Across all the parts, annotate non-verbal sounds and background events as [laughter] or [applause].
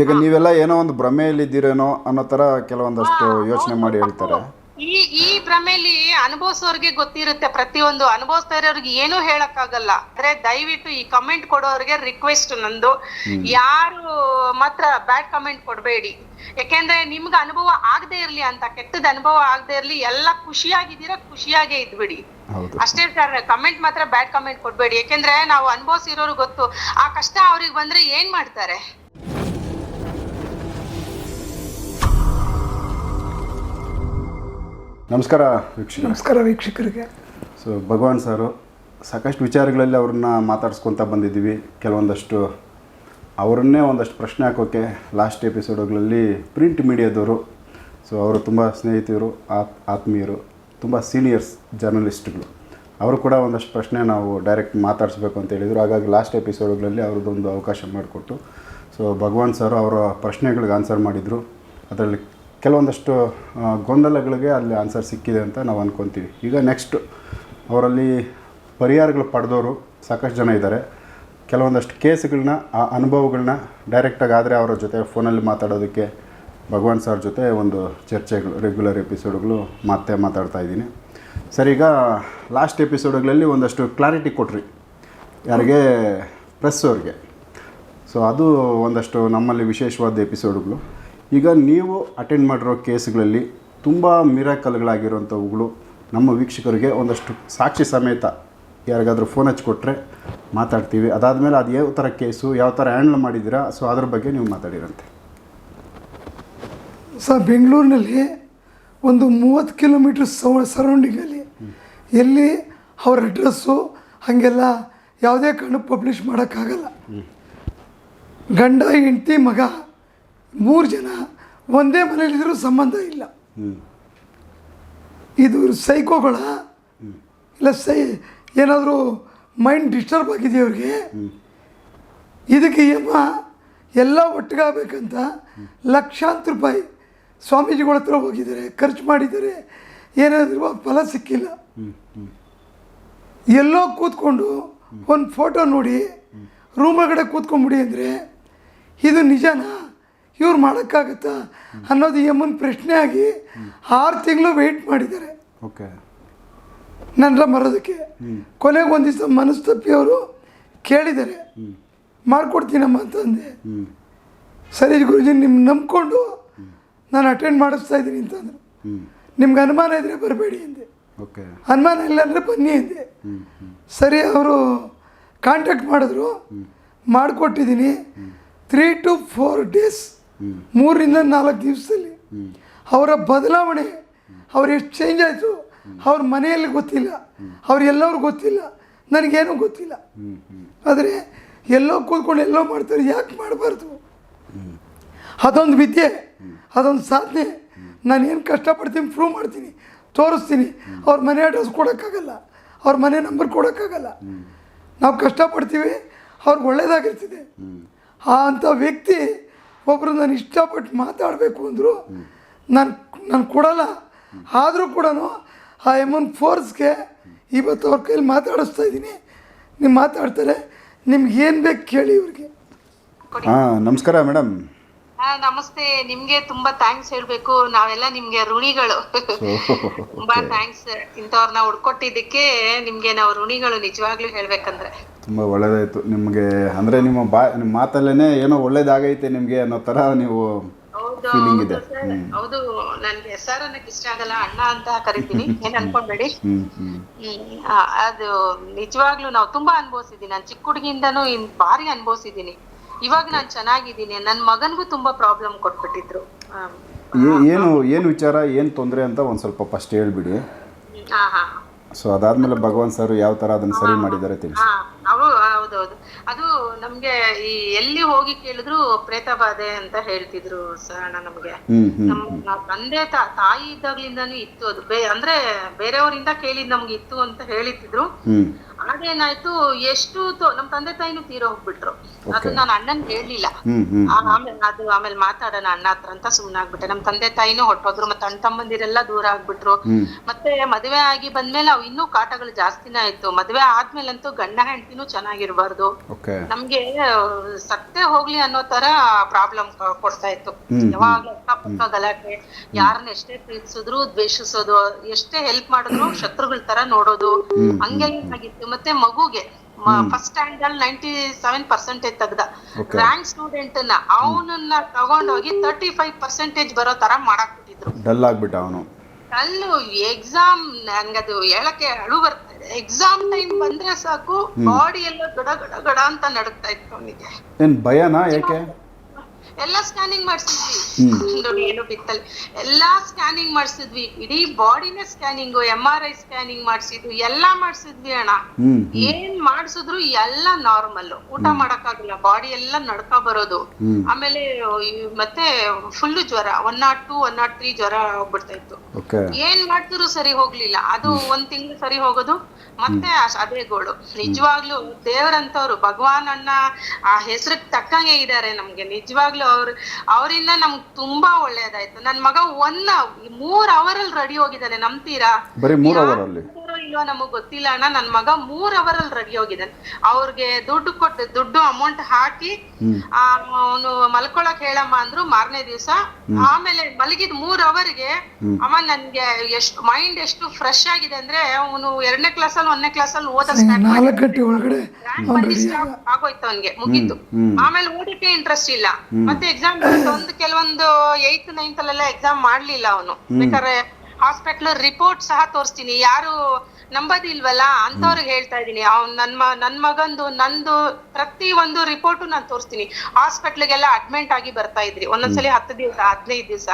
ಈಗ ನೀವೆಲ್ಲ ಏನೋ ಒಂದು ಭ್ರಮೆಯಲ್ಲಿ ಇದ್ದೀರೇನೋ ಅನ್ನೋ ತರ ಕೆಲವೊಂದಷ್ಟು ಯೋಚನೆ ಮಾಡಿ ಹೇಳ್ತಾರೆ. ಈ ಈ ಭ್ರಮೆಲಿ ಅನುಭವಿಸೋರ್ಗೆ ಗೊತ್ತಿರುತ್ತೆ ಪ್ರತಿಯೊಂದು. ಅನುಭವಿಸ್ತಾ ಇರೋರ್ಗೆ ಏನೂ ಹೇಳಕ್ಕಾಗಲ್ಲ. ಅಂದ್ರೆ ದಯವಿಟ್ಟು ಈ ಕಮೆಂಟ್ ಕೊಡೋರ್ಗೆ ರಿಕ್ವೆಸ್ಟ್ ನಂದು. ಯಾರು ಮಾತ್ರ ಬ್ಯಾಡ್ ಕಮೆಂಟ್ ಕೊಡಬೇಡಿ. ಯಾಕೆಂದ್ರೆ ನಿಮ್ಗೆ ಅನುಭವ ಆಗದೆ ಇರ್ಲಿ ಅಂತ ಕೆಟ್ಟದ ಅನುಭವ ಆಗದೆ ಇರ್ಲಿ ಎಲ್ಲ ಖುಷಿಯಾಗಿದ್ದೀರಾ ಖುಷಿಯಾಗೇ ಇದ್ಬಿಡಿ. ಅಷ್ಟೇ ಸರ್ ಕಮೆಂಟ್ ಮಾತ್ರ ಬ್ಯಾಡ್ ಕಮೆಂಟ್ ಕೊಡ್ಬೇಡಿ. ಯಾಕೆಂದ್ರೆ ನಾವು ಅನುಭವಿಸಿರೋರು ಗೊತ್ತು. ಆ ಕಷ್ಟ ಅವ್ರಿಗೆ ಬಂದ್ರೆ ಏನ್ ಮಾಡ್ತಾರೆ? ನಮಸ್ಕಾರ ವೀಕ್ಷಕ ನಮಸ್ಕಾರ ವೀಕ್ಷಕರಿಗೆ. ಸೊ ಭಗವಾನ್ ಸಾರು ಸಾಕಷ್ಟು ವಿಚಾರಗಳಲ್ಲಿ ಅವ್ರನ್ನ ಮಾತಾಡ್ಸ್ಕೊತ ಬಂದಿದ್ದೀವಿ. ಕೆಲವೊಂದಷ್ಟು ಅವರನ್ನೇ ಒಂದಷ್ಟು ಪ್ರಶ್ನೆ ಹಾಕೋಕ್ಕೆ ಲಾಸ್ಟ್ ಎಪಿಸೋಡ್ಗಳಲ್ಲಿ ಪ್ರಿಂಟ್ ಮೀಡಿಯಾದವರು ಸೊ ಅವರು ತುಂಬ ಸ್ನೇಹಿತರು ಆತ್ ಆತ್ಮೀಯರು ತುಂಬ ಸೀನಿಯರ್ಸ್ ಜರ್ನಲಿಸ್ಟ್ಗಳು ಅವರು ಕೂಡ ಒಂದಷ್ಟು ಪ್ರಶ್ನೆ ನಾವು ಡೈರೆಕ್ಟ್ ಮಾತಾಡಿಸ್ಬೇಕು ಅಂತ ಹೇಳಿದರು. ಹಾಗಾಗಿ ಲಾಸ್ಟ್ ಎಪಿಸೋಡ್ಗಳಲ್ಲಿ ಅವ್ರದ್ದೊಂದು ಅವಕಾಶ ಮಾಡಿಕೊಟ್ಟು ಸೊ ಭಗವಾನ್ ಸರ್ ಅವರ ಪ್ರಶ್ನೆಗಳಿಗೆ ಆನ್ಸರ್ ಮಾಡಿದರು. ಅದರಲ್ಲಿ ಕೆಲವೊಂದಷ್ಟು ಗೊಂದಲಗಳಿಗೆ ಅಲ್ಲಿ ಆನ್ಸರ್ ಸಿಕ್ಕಿದೆ ಅಂತ ನಾವು ಅಂದ್ಕೊತೀವಿ ಈಗ ನೆಕ್ಸ್ಟ್ ಅವರಲ್ಲಿ ಪರಿಹಾರಗಳು ಪಡೆದವರು ಸಾಕಷ್ಟು ಜನ ಇದ್ದಾರೆ ಕೆಲವೊಂದಷ್ಟು ಕೇಸ್ಗಳನ್ನ, ಆ ಅನುಭವಗಳನ್ನ ಡೈರೆಕ್ಟಾಗಿ ಆದರೆ ಅವರ ಜೊತೆ ಫೋನಲ್ಲಿ ಮಾತಾಡೋದಕ್ಕೆ ಭಗವಾನ್ ಸರ್ ಜೊತೆ ಒಂದು ಚರ್ಚೆಗಳು ರೆಗ್ಯುಲರ್ ಎಪಿಸೋಡ್ಗಳು ಮತ್ತೆ ಮಾತಾಡ್ತಾ ಇದ್ದೀನಿ. ಸರ್, ಈಗ ಲಾಸ್ಟ್ ಎಪಿಸೋಡ್ಗಳಲ್ಲಿ ಒಂದಷ್ಟು ಕ್ಲಾರಿಟಿ ಕೊಟ್ರಿ. ಯಾರಿಗೆ? ಪ್ರೆಸ್ ಅವ್ರಿಗೆ. ಸೊ ಅದು ಒಂದಷ್ಟು ನಮ್ಮಲ್ಲಿ ವಿಶೇಷವಾದ ಎಪಿಸೋಡ್ಗಳು ಈಗ ನೀವು ಅಟೆಂಡ್ ಮಾಡಿರೋ ಕೇಸ್ಗಳಲ್ಲಿ ತುಂಬ ಮಿರಾಕಲ್ಗಳಾಗಿರುವಂಥವುಗಳು ನಮ್ಮ ವೀಕ್ಷಕರಿಗೆ ಒಂದಷ್ಟು ಸಾಕ್ಷಿ ಸಮೇತ ಯಾರಿಗಾದರೂ ಫೋನ್ ಹಚ್ಕೊಟ್ರೆ ಮಾತಾಡ್ತೀವಿ. ಅದಾದಮೇಲೆ ಅದು ಯಾವ ಥರ ಕೇಸು ಯಾವ ಥರ ಹ್ಯಾಂಡಲ್ ಮಾಡಿದ್ದೀರಾ ಸೊ ಅದ್ರ ಬಗ್ಗೆ ನೀವು ಮಾತಾಡಿರಂತೆ. ಸರ್ ಬೆಂಗಳೂರಿನಲ್ಲಿ ಒಂದು ಮೂವತ್ತು ಕಿಲೋಮೀಟ್ರ್ ಸೌ ಸರೌಂಡಿಂಗಲ್ಲಿ ಎಲ್ಲಿ ಅವ್ರ ಅಡ್ರೆಸ್ಸು ಹಾಗೆಲ್ಲ ಯಾವುದೇ ಕಾರಣಕ್ಕೆ ಪಬ್ಲಿಷ್ ಮಾಡೋಕ್ಕಾಗಲ್ಲ. ಗಂಡ ಹೆಂಡತಿ ಮಗ ಮೂರು ಜನ ಒಂದೇ ಮನೆಯಲ್ಲಿದ್ದರೂ ಸಂಬಂಧ ಇಲ್ಲ. ಇದು ಸೈಕೋಗಳ ಇಲ್ಲ ಸೈ ಏನಾದರೂ ಮೈಂಡ್ ಡಿಸ್ಟರ್ಬ್ ಆಗಿದೆ ಅವ್ರಿಗೆ ಇದಕ್ಕೆ ಯಮ ಎಲ್ಲ ಒಟ್ಟಿಗಾಗಬೇಕಂತ ಲಕ್ಷಾಂತರ ರೂಪಾಯಿ ಸ್ವಾಮೀಜಿಗಳ ಹತ್ರ ಹೋಗಿದ್ದಾರೆ ಖರ್ಚು ಮಾಡಿದ್ದಾರೆ ಏನಾದರೂ ಫಲ ಸಿಕ್ಕಿಲ್ಲ. ಎಲ್ಲೋ ಕೂತ್ಕೊಂಡು ಒಂದು ಫೋಟೋ ನೋಡಿ ರೂಮ್ ಒಳಗಡೆ ಕೂತ್ಕೊಂಡ್ಬಿಡಿ ಅಂದರೆ ಇದು ನಿಜನಾ? ಇವ್ರು ಮಾಡೋಕ್ಕಾಗತ್ತಾ ಅನ್ನೋದು ಯಮ್ಮನ ಪ್ರಶ್ನೆ ಆಗಿ ಆರು ತಿಂಗಳು ವೆಯ್ಟ್ ಮಾಡಿದ್ದಾರೆ. ಓಕೆ. ನನ್ನ ಮರೋದಕ್ಕೆ. ಕೊನೆಗೆ ಒಂದು ದಿವಸ ಮನಸ್ತಪ್ಪಿ ಅವರು ಕೇಳಿದ್ದಾರೆ. ಮಾಡಿಕೊಡ್ತೀನಮ್ಮ ಅಂತಂದೆ ಸರಿ ಗುರುಜಿ ನಿಮ್ಮ ನಂಬ್ಕೊಂಡು ನಾನು ಅಟೆಂಡ್ ಮಾಡಿಸ್ತಾ ಇದ್ದೀನಿ ಅಂತಂದರು ಹ್ಞೂ ನಿಮ್ಗೆ ಅನುಮಾನ ಇದ್ದರೆ ಬರಬೇಡಿ ಅಂದೆ. ಓಕೆ. ಅನುಮಾನ ಇಲ್ಲ ಅಂದರೆ ಬನ್ನಿ ಅಂದೆ. ಸರಿ ಅವರು ಕಾಂಟ್ಯಾಕ್ಟ್ ಮಾಡಿದ್ರು. ಮಾಡಿಕೊಟ್ಟಿದ್ದೀನಿ. ತ್ರೀ ಟು ಫೋರ್ ಡೇಸ್ ಮೂರರಿಂದ ನಾಲ್ಕು ದಿವಸದಲ್ಲಿ ಅವರ ಬದಲಾವಣೆ, ಅವ್ರು ಎಷ್ಟು ಚೇಂಜ್ ಆಯಿತು, ಅವ್ರ ಮನೆಯಲ್ಲಿ ಗೊತ್ತಿಲ್ಲ, ಅವ್ರು ಎಲ್ಲರೂ ಗೊತ್ತಿಲ್ಲ, ನನಗೇನು ಗೊತ್ತಿಲ್ಲ. ಆದರೆ ಎಲ್ಲೋ ಕೂತ್ಕೊಂಡು ಎಲ್ಲೋ ಮಾಡ್ತಾರೆ, ಯಾಕೆ ಮಾಡಬಾರ್ದು? ಅದೊಂದು ವಿದ್ಯೆ, ಅದೊಂದು ಸಾಧನೆ. ನಾನು ಏನು ಕಷ್ಟಪಡ್ತೀನಿ ಪ್ರೂವ್ ಮಾಡ್ತೀನಿ, ತೋರಿಸ್ತೀನಿ. ಅವ್ರ ಮನೆ ಅಡ್ರೆಸ್ ಕೊಡೋಕ್ಕಾಗಲ್ಲ, ಅವ್ರ ಮನೆ ನಂಬರ್ ಕೊಡೋಕ್ಕಾಗಲ್ಲ. ನಾವು ಕಷ್ಟಪಡ್ತೀವಿ, ಅವ್ರಿಗೆ ಒಳ್ಳೇದಾಗಿರ್ತಿದೆ. ಆ ಅಂಥ ವ್ಯಕ್ತಿ ಒಬ್ಬರು ನಾನು ಇಷ್ಟಪಟ್ಟು ಮಾತಾಡಬೇಕು ಅಂದರು ನಾನು ನಾನು ಕೊಡಲ್ಲ. ಆದರೂ ಕೂಡ ಆ ಎಮನ್ ಫೋರ್ಸ್ಗೆ ಇವತ್ತು ಅವ್ರ ಕೈಲಿ ಮಾತಾಡಿಸ್ತಾ ಇದ್ದೀನಿ. ನೀವು ಮಾತಾಡ್ತಾರೆ ನಿಮ್ಗೆ ಏನು ಬೇಕು ಕೇಳಿ ಇವ್ರಿಗೆ. ಹಾಂ ನಮಸ್ಕಾರ ಮೇಡಮ್ ಹಾ ನಮಸ್ತೆ. ನಿಮ್ಗೆ ತುಂಬಾ ಥ್ಯಾಂಕ್ಸ್ ಹೇಳ್ಬೇಕು. ನಾವೆಲ್ಲ ನಿಮ್ಗೆ ಋಣಿಗಳು. ತುಂಬಾ ಥ್ಯಾಂಕ್ಸ್ ಇಂಥವ್ರನ್ನ ಹುಡ್ಕೊಟ್ಟಿದ್ದಕ್ಕೆ ನಿಮ್ಗೆ ನಾವು ಋಣಿಗಳು ನಿಜವಾಗ್ಲೂ ಹೇಳ್ಬೇಕಂದ್ರೆ. ತುಂಬ ಒಳ್ಳೆಯದಾಯಿತು ನಿಮಗೆ ಅಂದರೆ ನಿಮ್ಮ ಬಾ ನಿಮ್ಮ ಮಾತಲ್ಲೇ ಏನೋ ಒಳ್ಳೇದಾಗೈತೆ ನಿಮಗೆ ಅನ್ನೋ ಥರ ನೀವು ಹೌದು ಇದೆ. ಹೌದು ನನ್ಗೆ ಎಸ್ ಆರ್ ಅನ್ನಕ್ ಇಷ್ಟ ಆಗಲ್ಲ ಅಣ್ಣ ಅಂತ ಕರಿತೀನಿ. [laughs] ಏನ್ ಅನ್ಕೊಂಡ್ಬೇಡಿ ಹ್ಞೂ ಹ್ಞೂ ಹ್ಮ್ ಆ, ಅದು ನಿಜವಾಗ್ಲೂ ನಾವು ತುಂಬಾ ಅನ್ಭವಿಸಿದೀನಿ ನಾನು ಚಿಕ್ಕ ಹುಡುಗಿಯಿಂದನೂ ಇನ್ ಭಾರಿ ಅನ್ಭವಿಸಿದೀನಿ. ಇವಾಗ ನಾನು ಚೆನ್ನಾಗಿದ್ದೀನಿ ನನ್ನ ಮಗನ್ಗೂ ತುಂಬಾ ಪ್ರಾಬ್ಲಮ್ ಕೊಟ್ಬಿಟ್ಟಿದ್ರು. ಆ, ಏ- ಏನು ಏನು ವಿಚಾರ ಏನು ತೊಂದರೆ ಅಂತ ಒಂದು ಸ್ವಲ್ಪ ಫಸ್ಟ್ ಹೇಳ್ಬಿಡಿ. ಹಾ ಹಾ. ಸೊ ಅದಾದಮೇಲೆ ಭಗವಾನ್ ಸರ್ ಯಾವ ಥರ ಅದನ್ನು ಸರಿ ಮಾಡಿದ್ದಾರೆ ತಿಳಿಸಿ. ಹಾ ಹೌದೌದು ಅದು ನಮ್ಗೆ ಈ ಎಲ್ಲಿ ಹೋಗಿ ಕೇಳಿದ್ರು ಪ್ರೇತ ಬಾಧೆ ಅಂತ ಹೇಳ್ತಿದ್ರು ಸ- ಅಣ್ಣ ನಮ್ಗೆ ನಮ್ ನಾವ್ ತಂದೆ ತಾ- ತಾಯಿ ಇದ್ದಾಗ್ಲಿಂದಾನು ಇತ್ತು ಅದು. ಬೇ ಅಂದ್ರೆ ಬೇರೆಯವರಿಂದ ಕೇಳಿದ್ ನಮ್ಗೆ ಇತ್ತು ಅಂತ ಹೇಳಿದ್ರು. ಹ್ಞೂ ಅದೇನಾಯ್ತು ಎಷ್ಟು ನಮ್ ತಂದೆ ತಾಯಿನು ತೀರ ಹೋಗ್ಬಿಟ್ರು. ಅದು. ನಾನು ಅಣ್ಣನ್ ಹೇಳಿಲ್ಲ ಹ್ಞೂ ಹ್ಞೂ ಆ- ಆಮೇಲೆ ಅದು ಆಮೇಲೆ ಮಾತಾಡೋಣ ಅಣ್ಣ ಹತ್ರ ಅಂತ ಸುಮ್ನಾಗ್ಬಿಟ್ಟೆ ನಮ್ ತಂದೆ ತಾಯಿನೂ ಹೊಟ್ಟೋದ್ರು ಮತ್ತೆ ಅಣ್ಣ ತಮ್ಮಂದಿರೆಲ್ಲ ದೂರ ಆಗ್ಬಿಟ್ರು. ಮತ್ತೆ ಮದ್ವೆ ಆಗಿ ಬಂದ್ಮೇಲೆ ಅವ್ ಇನ್ನೂ ಕಾಟಗಳು ಜಾಸ್ತಿನೇ ಆಯ್ತು. ಮದ್ವೆ ಆದ್ಮೇಲಂತೂ ಗಂಡ ಹೆಂಡತಿನೂ ಚೆನ್ನಾಗಿರ್ಬಾರ್ದು. ನಮ್ಗೆ ಸತ್ತೆ ಹೋಗ್ಲಿ ಅನ್ನೋ ತರ ಪ್ರಾಬ್ಲಮ್ ಕೊಡ್ತಾ ಇತ್ತು. ಯಾವಾಗ ಅಕ್ಕಪಕ್ಕ ಗಲಾಟೆ. ಯಾರನ್ನ ಎಷ್ಟೇ ಪ್ರೀತಿಸಿದ್ರು ದ್ವೇಷಿಸೋದು ಎಷ್ಟೇ ಹೆಲ್ಪ್ ಮಾಡಿದ್ರು ಶತ್ರುಗಳ ತರ ನೋಡೋದು. ಹಂಗೆ ಆಗಿತ್ತು ಮತ್ತೆ ಮಗುಗೆ ಫಸ್ಟ್ ಸ್ಟ್ಯಾಂಡರ್ಡ್ ಅಲ್ಲಿ ನೈಂಟಿ ಸೆವೆನ್ ಪರ್ಸೆಂಟೇಜ್ ತೆಗ್ದ. ರ್ಯಾಂಕ್ ಸ್ಟೂಡೆಂಟ್ನ ಅವನನ್ನ ತಗೊಂಡೋಗಿ ತರ್ಟಿ ಫೈವ್ ಪರ್ಸೆಂಟೇಜ್ ಬರೋ ತರ ಮಾಡಾಕ್ಬಿಟ್ಟಿದ್ರು. ಡಲ್ ಆಗ್ಬಿಟ್ಟ ಅವನು. ಅಲ್ಲೂ ಎಕ್ಸಾಮ್ ನನ್ಗದು ಹೇಳಕ್ಕೆ ಅಳು ಬರ್ತಾ ಇದೆ ಎಕ್ಸಾಮ್ ಟೈಮ್ ಬಂದ್ರೆ ಸಾಕು ಬಾಡಿ ಎಲ್ಲ ಗಡ ಗಡ ಗಡ ಅಂತ ನಡುಗ್ತಾ ಇತ್ತು ಅವನಿಗೆ. ಏನು ಭಯನಾ ಯಾಕೆ ಎಲ್ಲಾ ಸ್ಕ್ಯಾನಿಂಗ್ ಮಾಡಿಸಿದ್ವಿ. ಏನು ಬಿತ್ತಲ್ಲಿ ಎಲ್ಲಾ ಸ್ಕ್ಯಾನಿಂಗ್ ಮಾಡಿಸಿದ್ವಿ. ಇಡೀ ಬಾಡಿನ scanning M R I scanning ಮಾಡಿಸಿದ್ವಿ. ಎಲ್ಲಾ ಮಾಡಿಸಿದ್ವಿ ಅಣ್ಣ. ಏನ್ ಮಾಡ್ಸಿದ್ರು ಎಲ್ಲ ನಾರ್ಮಲ್ ಊಟ ಮಾಡಕ್ಕಾಗಲ್ಲ. ಬಾಡಿ ಎಲ್ಲ ನಡ್ಕ ಬರೋದು. ಆಮೇಲೆ ಮತ್ತೆ ಫುಲ್ ಜ್ವರ. One nought two one nought three ಜ್ವರ ಹೋಗ್ಬಿಡ್ತಾ ಇತ್ತು ಏನ್ ಮಾಡ್ತಿದ್ರು ಸರಿ ಹೋಗ್ಲಿಲ್ಲ. ಅದು ಒಂದ್ ತಿಂಗಳು ಸರಿ ಹೋಗೋದು. ಮತ್ತೆ ಅದೇ ಗೋಳು. ನಿಜವಾಗ್ಲೂ ದೇವ್ರಂತವ್ರು ಭಗವಾನ್ ಅಣ್ಣ ಆ ಹೆಸರಿಗೆ ತಕ್ಕಂಗೆ ಇದಾರೆ ನಮ್ಗೆ. ನಿಜವಾಗ್ಲೂ ಅವ್ರು ಅವರಿಂದ ನಮ್ಗ್ ತುಂಬಾ ಒಳ್ಳೇದಾಯ್ತು. ನನ್ ಮಗ ಒನ್ ಮೂರ್ ಅವರ್ ಅಲ್ಲಿ ರೆಡಿ ಹೋಗಿದ್ದಾನೆ ನಂಬ್ತೀರಾ ಬರೀ ಮೂರು ಅವರಲ್ಲಿ? ಮಾಡ್ತಾರೋ ಇಲ್ವೋ ನಮಗ್ ಗೊತ್ತಿಲ್ಲ ಅಣ್ಣ. ನನ್ ಮಗ ಮೂರ್ ಅವರ್ ಅಲ್ಲಿ ರೆಡಿ ಹೋಗಿದ್ದಾನೆ ಅವ್ರಿಗೆ ದುಡ್ಡು ಕೊಟ್ಟು ದುಡ್ಡು ಅಮೌಂಟ್ ಹಾಕಿ ಅವನು ಮಲ್ಕೊಳಕ್ ಹೇಳಮ್ಮ ಅಂದ್ರು ಮಾರನೇ ದಿವ್ಸ. ಆಮೇಲೆ ಮಲಗಿದ್ ಮೂರ್ ಅವರ್ಗೆ ಅಮ್ಮ ನನ್ಗೆ ಎಷ್ಟು ಮೈಂಡ್ ಎಷ್ಟು ಫ್ರೆಶ್ ಆಗಿದೆ ಅಂದ್ರೆ ಅವನು ಎರಡನೇ ಕ್ಲಾಸ್ ಅಲ್ಲಿ ಒಂದನೇ ಕ್ಲಾಸ್ ಅಲ್ಲಿ ಓದ ಸ್ಟಾರ್ಟ್ ನಾಲ್ಕು ಗಂಟೆ ಒಳಗಡೆ ಅವ್ನು ರೆಡಿ ಆಗೋಯ್ತು ಅವನ್ಗೆ ಮುಗೀತು. ಆಮೇಲೆ ಓದಕ್ಕೆ ಇಂಟ್ರೆಸ್ಟ್ ಇಲ್ಲ. ಮತ್ತೆ ಎಕ್ಸಾಮ್ ಒಂದು ಕೆಲವೊಂದು ಏತ್ ನೈನ್ತ್ ಅಲ್ಲೆಲ್ಲ ಎಕ್ಸಾಮ್ ಮಾಡ್ಲಿಲ್ಲ ಅವನು. ಬೇಕಾದ್ರೆ ಹಾಸ್ಪಿಟ್ಲ್ ರಿಪೋರ್ಟ್ ಸಹ ತೋರಿಸ್ತೀನಿ. ಯಾರು ನಂಬದಿಲ್ವಲ್ಲ? ಅಂತವ್ರಿಗೆ ಹೇಳ್ತಾ ಇದೀನಿ ಅವ್ನ್ ನನ್ ಮ ನನ್ ಮಗಂದು ನಂದು ಪ್ರತಿ ಒಂದು ರಿಪೋರ್ಟು ನಾನು ತೋರಿಸ್ತೀನಿ. ಹಾಸ್ಪಿಟ್ಲ್ಗೆಲ್ಲ ಅಡ್ಮಿಂಟ್ ಆಗಿ ಬರ್ತಾ ಇದ್ರಿ. ಒಂದೊಂದ್ಸಲಿ ಹತ್ತು ದಿವಸ ಹದಿನೈದು ದಿವಸ.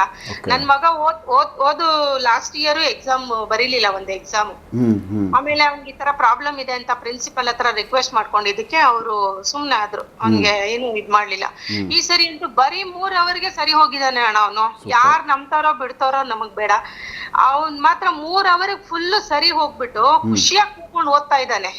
ನನ್ ಮಗ ಓದ್ ಓದ್ ಓದು ಲಾಸ್ಟ್ ಇಯರ್ ಎಕ್ಸಾಮ್ ಬರೀಲಿಲ್ಲ ಒಂದು ಎಕ್ಸಾಮ್ ಆಮೇಲೆ ಅವ್ನಿಗೆ ಈ ತರ ಪ್ರಾಬ್ಲಮ್ ಇದೆ ಅಂತ ಪ್ರಿನ್ಸಿಪಲ್ ಹತ್ರ ರಿಕ್ವೆಸ್ಟ್ ಮಾಡ್ಕೊಂಡಿದ್ದಕ್ಕೆ ಅವರು ಸುಮ್ನೆ ಆದ್ರು. ಅವ್ನಿಗೆ ಏನು ಇದ್ ಮಾಡ್ಲಿಲ್ಲ. ಈ ಸರಿ ಅಂತೂ ಬರೀ ಮೂರ್ ಅವರ್ಗೆ ಸರಿ ಹೋಗಿದ್ದಾನೆ ಅಣ್ಣ ಅವನು. ಯಾರ್ ನಂಬ್ತಾರೋ ಬಿಡ್ತಾರೋ ನಮಗ್ ಬೇಡ. ಅವ್ನ್ ಮಾತ್ರ ಮೂರ್ ಅವರ್ ಫುಲ್ ಸರಿ ಹೋಗ್ಬಿಟ್ಟು ಖುಷಿಯಾಗಿ ಕೂತ್ಕೊಂಡು ಓದ್ತಾ ಇದ್ದಾನೆ.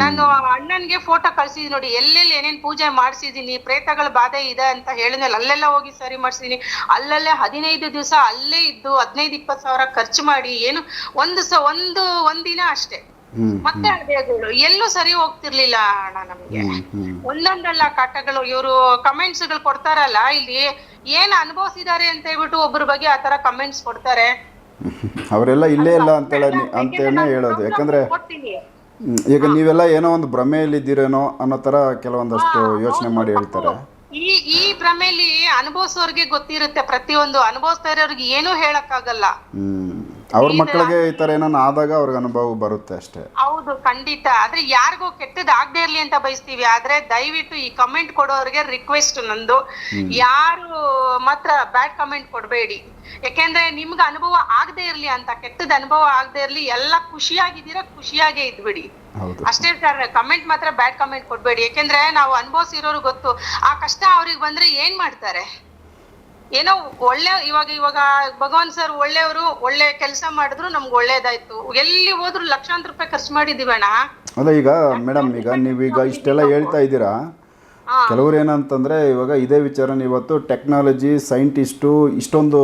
ನಾನು ಅಣ್ಣನ್ಗೆ ಫೋಟೋ ಕಳ್ಸಿದೀನಿ ನೋಡಿ ಎಲ್ಲೆಲ್ಲಿ ಏನೇನ್ ಪೂಜೆ ಮಾಡ್ಸಿದೀನಿ ಪ್ರೇತಗಳ ಬಾಧೆ ಇದೆ ಅಂತ ಹೇಳಿದ್ಮೇಲೆ ಅಲ್ಲೆಲ್ಲ ಹೋಗಿ ಸರಿ ಮಾಡ್ಸಿದೀನಿ. ಅಲ್ಲಲ್ಲೇ ಹದಿನೈದು ದಿವಸ ಅಲ್ಲೇ ಇದ್ದು ಹದಿನೈದು ಇಪ್ಪತ್ತು ಸಾವಿರ ಖರ್ಚು ಮಾಡಿ ಏನು ಒಂದು ಸ ಒಂದು ಒಂದಿನ ಅಷ್ಟೇ. ಮತ್ತೆ ಅದೇ ಗೋಳು. ಎಲ್ಲೂ ಸರಿ ಹೋಗ್ತಿರ್ಲಿಲ್ಲ ಅಣ್ಣ ನಮ್ಗೆ. ಒಂದೊಂದಲ್ಲ ಕಾಟಗಳು ಇವರು ಕಮೆಂಟ್ಸ್ಗಳು ಕೊಡ್ತಾರಲ್ಲ ಇಲ್ಲಿ ಏನ್ ಅನುಭವಿಸಿದ್ದಾರೆ ಅಂತ ಹೇಳ್ಬಿಟ್ಟು ಒಬ್ಬರ ಬಗ್ಗೆ ಆತರ ಕಮೆಂಟ್ಸ್ ಕೊಡ್ತಾರೆ. ಅವರೆಲ್ಲ ಇಲ್ಲೇ ಇಲ್ಲ ಅಂತೇಳಿ ಅಂತೇನೆ ಹೇಳೋದು. ಯಾಕಂದರೆ ಈಗ ನೀವೆಲ್ಲ ಏನೋ ಒಂದು ಭ್ರಮೆಯಲ್ಲಿದ್ದೀರೇನೋ ಅನ್ನೋ ಥರ ಕೆಲವೊಂದಷ್ಟು ಯೋಚನೆ ಮಾಡಿ ಹೇಳ್ತಾರೆ. ಈ ಈ ಭ್ರಮೆಲಿ ಅನುಭವಿಸೋರ್ಗೆ ಗೊತ್ತಿರುತ್ತೆ ಪ್ರತಿಯೊಂದು ಅನುಭವಿಸ್ತಾ ಇರೋರ್ಗೆ ಏನೂ ಹೇಳಕ್ಕಾಗಲ್ಲ. ಹ್ಮ್. ಅವ್ರ ಮಕ್ಕಳಿಗೆ ಈ ತರ ಏನೋ ಆದಾಗ ಅವ್ರಿಗೆ ಅನುಭವ ಬರುತ್ತೆ ಅಷ್ಟೇ. ಹೌದು ಖಂಡಿತ. ಆದ್ರೆ ಯಾರಿಗೂ ಕೆಟ್ಟದ್ ಆಗದೆ ಇರ್ಲಿ ಅಂತ ಬಯಸ್ತೀವಿ. ಆದ್ರೆ ದಯವಿಟ್ಟು ಈ ಕಮೆಂಟ್ ಕೊಡೋರ್ಗೆ ರಿಕ್ವೆಸ್ಟ್ ನಂದು. ಯಾರು ಮಾತ್ರ ಬ್ಯಾಡ್ ಕಮೆಂಟ್ ಕೊಡಬೇಡಿ. ಯಾಕೆಂದ್ರೆ ನಿಮ್ಗೆ ಅನುಭವ ಆಗದೆ ಇರ್ಲಿ ಅಂತ ಕೆಟ್ಟದ ಅನುಭವ ಆಗದೆ ಇರ್ಲಿ ಎಲ್ಲ ಖುಷಿಯಾಗಿದ್ದೀರಾ ಖುಷಿಯಾಗೇ ಇದ್ಬಿಡಿ. ಅಷ್ಟೇ ಸರ್ ಕಮೆಂಟ್ ಮಾತ್ರ ಬ್ಯಾಡ್ ಕಮೆಂಟ್ ಕೊಡ್ಬೇಡಿ. ಯಾಕೆಂದ್ರೆ ನಾವು ಅನುಭವಿಸಿರೋರು ಗೊತ್ತು. ಆ ಕಷ್ಟ ಅವ್ರಿಗೆ ಬಂದ್ರೆ ಏನ್ ಮಾಡ್ತಾರೆ? ಏನೋ ಒಳ್ಳೆ ಇವಾಗ ಇವಾಗ ಭಗವಾನ್ ಸರ್ ಒಳ್ಳೆಯವರು ಒಳ್ಳೆ ಕೆಲಸ ಮಾಡಿದ್ರು ನಮ್ಗೆ ಒಳ್ಳೇದಾಯ್ತು. ಎಲ್ಲಿ ಹೋದ್ರು ಲಕ್ಷಾಂತರ ರೂಪಾಯಿ ಖರ್ಚು ಮಾಡಿದೀವಣ್ಣ ಅಲ್ಲ ಈಗ ಮೇಡಮ್ ಈಗ ನೀವೀಗ ಇಷ್ಟೆಲ್ಲ ಹೇಳ್ತಾ ಇದ್ದೀರಾ. ಕೆಲವ್ರು ಏನಂತಂದರೆ ಇವಾಗ ಇದೇ ವಿಚಾರನ ಇವತ್ತು ಟೆಕ್ನಾಲಜಿ ಸೈಂಟಿಸ್ಟು ಇಷ್ಟೊಂದು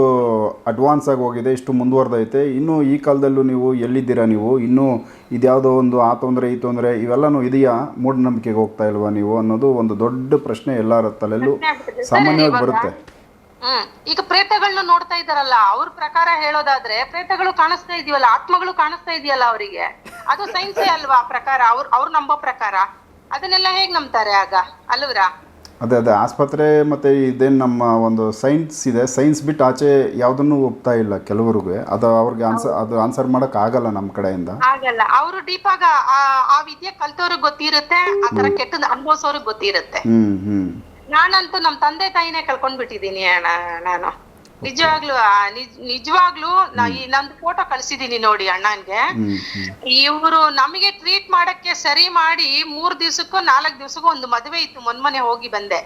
ಅಡ್ವಾನ್ಸ್ ಆಗಿ ಹೋಗಿದೆ ಇಷ್ಟು ಮುಂದುವರೆದೈತೆ. ಇನ್ನೂ ಈ ಕಾಲದಲ್ಲೂ ನೀವು ಎಲ್ಲಿದ್ದೀರಾ ನೀವು? ಇನ್ನೂ ಇದ್ಯಾವುದೋ ಒಂದು ಆ ತೊಂದರೆ ಈ ತೊಂದರೆ ಇವೆಲ್ಲನೂ ಇದೆಯಾ? ಮೂಢನಂಬಿಕೆಗೆ ಹೋಗ್ತಾ ಇಲ್ವಾ ನೀವು ಅನ್ನೋದು ಒಂದು ದೊಡ್ಡ ಪ್ರಶ್ನೆ ಎಲ್ಲರ ತಲೆಯಲ್ಲೂ ಸಾಮಾನ್ಯವಾಗಿ ಬರುತ್ತೆ. ಹ್ಮ್ ಈಗ ಪ್ರೇತಗಳನ್ನ ನೋಡ್ತಾ ಇದಾರಲ್ಲ ಅವ್ರ ಪ್ರಕಾರ ಹೇಳೋದಾದ್ರೆ ಪ್ರೇತಗಳು ಕಾಣಿಸ್ತಾ ಇದೀವಲ್ಲ ಆತ್ಮಗಳು ಕಾಣಿಸ್ತಾ ಇದೆಯಲ್ಲ ಅವರಿಗೆ. ಅದು ಸೈನ್ಸೇ ಅಲ್ವಾ ಪ್ರಕಾರ? ಅವ್ರ ಅವ್ರು ನಂಬೋ ಪ್ರಕಾರ. ಅದನ್ನೆಲ್ಲ ಹೇಗೆ ನಂಬ್ತಾರೆ ಆಗ? ಅಲ್ವರಾ ಅದೇ ಅದೇ. ಆಸ್ಪತ್ರೆ ಮತ್ತು ಇದೇನು ನಮ್ಮ ಒಂದು ಸೈನ್ಸ್ ಇದೆ. ಸೈನ್ಸ್ ಬಿಟ್ಟು ಆಚೆ ಯಾವುದನ್ನು ಒಪ್ತಾ ಇಲ್ಲ ಕೆಲವರಿಗೆ. ಅದು ಅವ್ರಿಗೆ ಆನ್ಸರ್ ಅದು ಆನ್ಸರ್ ಮಾಡಕ್ ಆಗಲ್ಲ ನಮ್ಮ ಕಡೆಯಿಂದ. ಆಗಲ್ಲ. ಅವರು ಡೀಪ್ ಆಗ ಆ ಆ ವಿದ್ಯೆ ಕಲ್ತವ್ರಿಗೆ ಗೊತ್ತಿರುತ್ತೆ ಆ ತರ ಕೆಟ್ಟದ್ ಅನುಭವಿಸೋರಿಗೆ ಗೊತ್ತಿರುತ್ತೆ. ಹ್ಮ್ ಹ್ಮ್. ನಾನಂತೂ ನಮ್ ತಂದೆ ತಾಯಿನೇ ಕಳ್ಕೊಂಡ್ಬಿಟ್ಟಿದೀನಿ ಅಣ್ಣ ನಾನು. ನಿಜವಾಗ್ಲೂ ನಿಜವಾಗ್ಲೂ ನಂದು ಫೋಟೋ ಕಳ್ಸಿದೀನಿ ನೋಡಿ ಅಣ್ಣನ್ಗೆ. ಇವ್ರು ನಮಗೆ ಟ್ರೀಟ್ ಮಾಡಕ್ಕೆ ಸರಿ ಮಾಡಿ ಮೂರ್ ದಿವ್ಸಕ್ಕೂ ನಾಲ್ಕ್ ದಿವ್ಸಕ್ಕೂ ಒಂದು ಮದ್ವೆ ಇತ್ತು ಮೊನ್ಮೊನೆ ಹೋಗಿ ಬಂದೆ.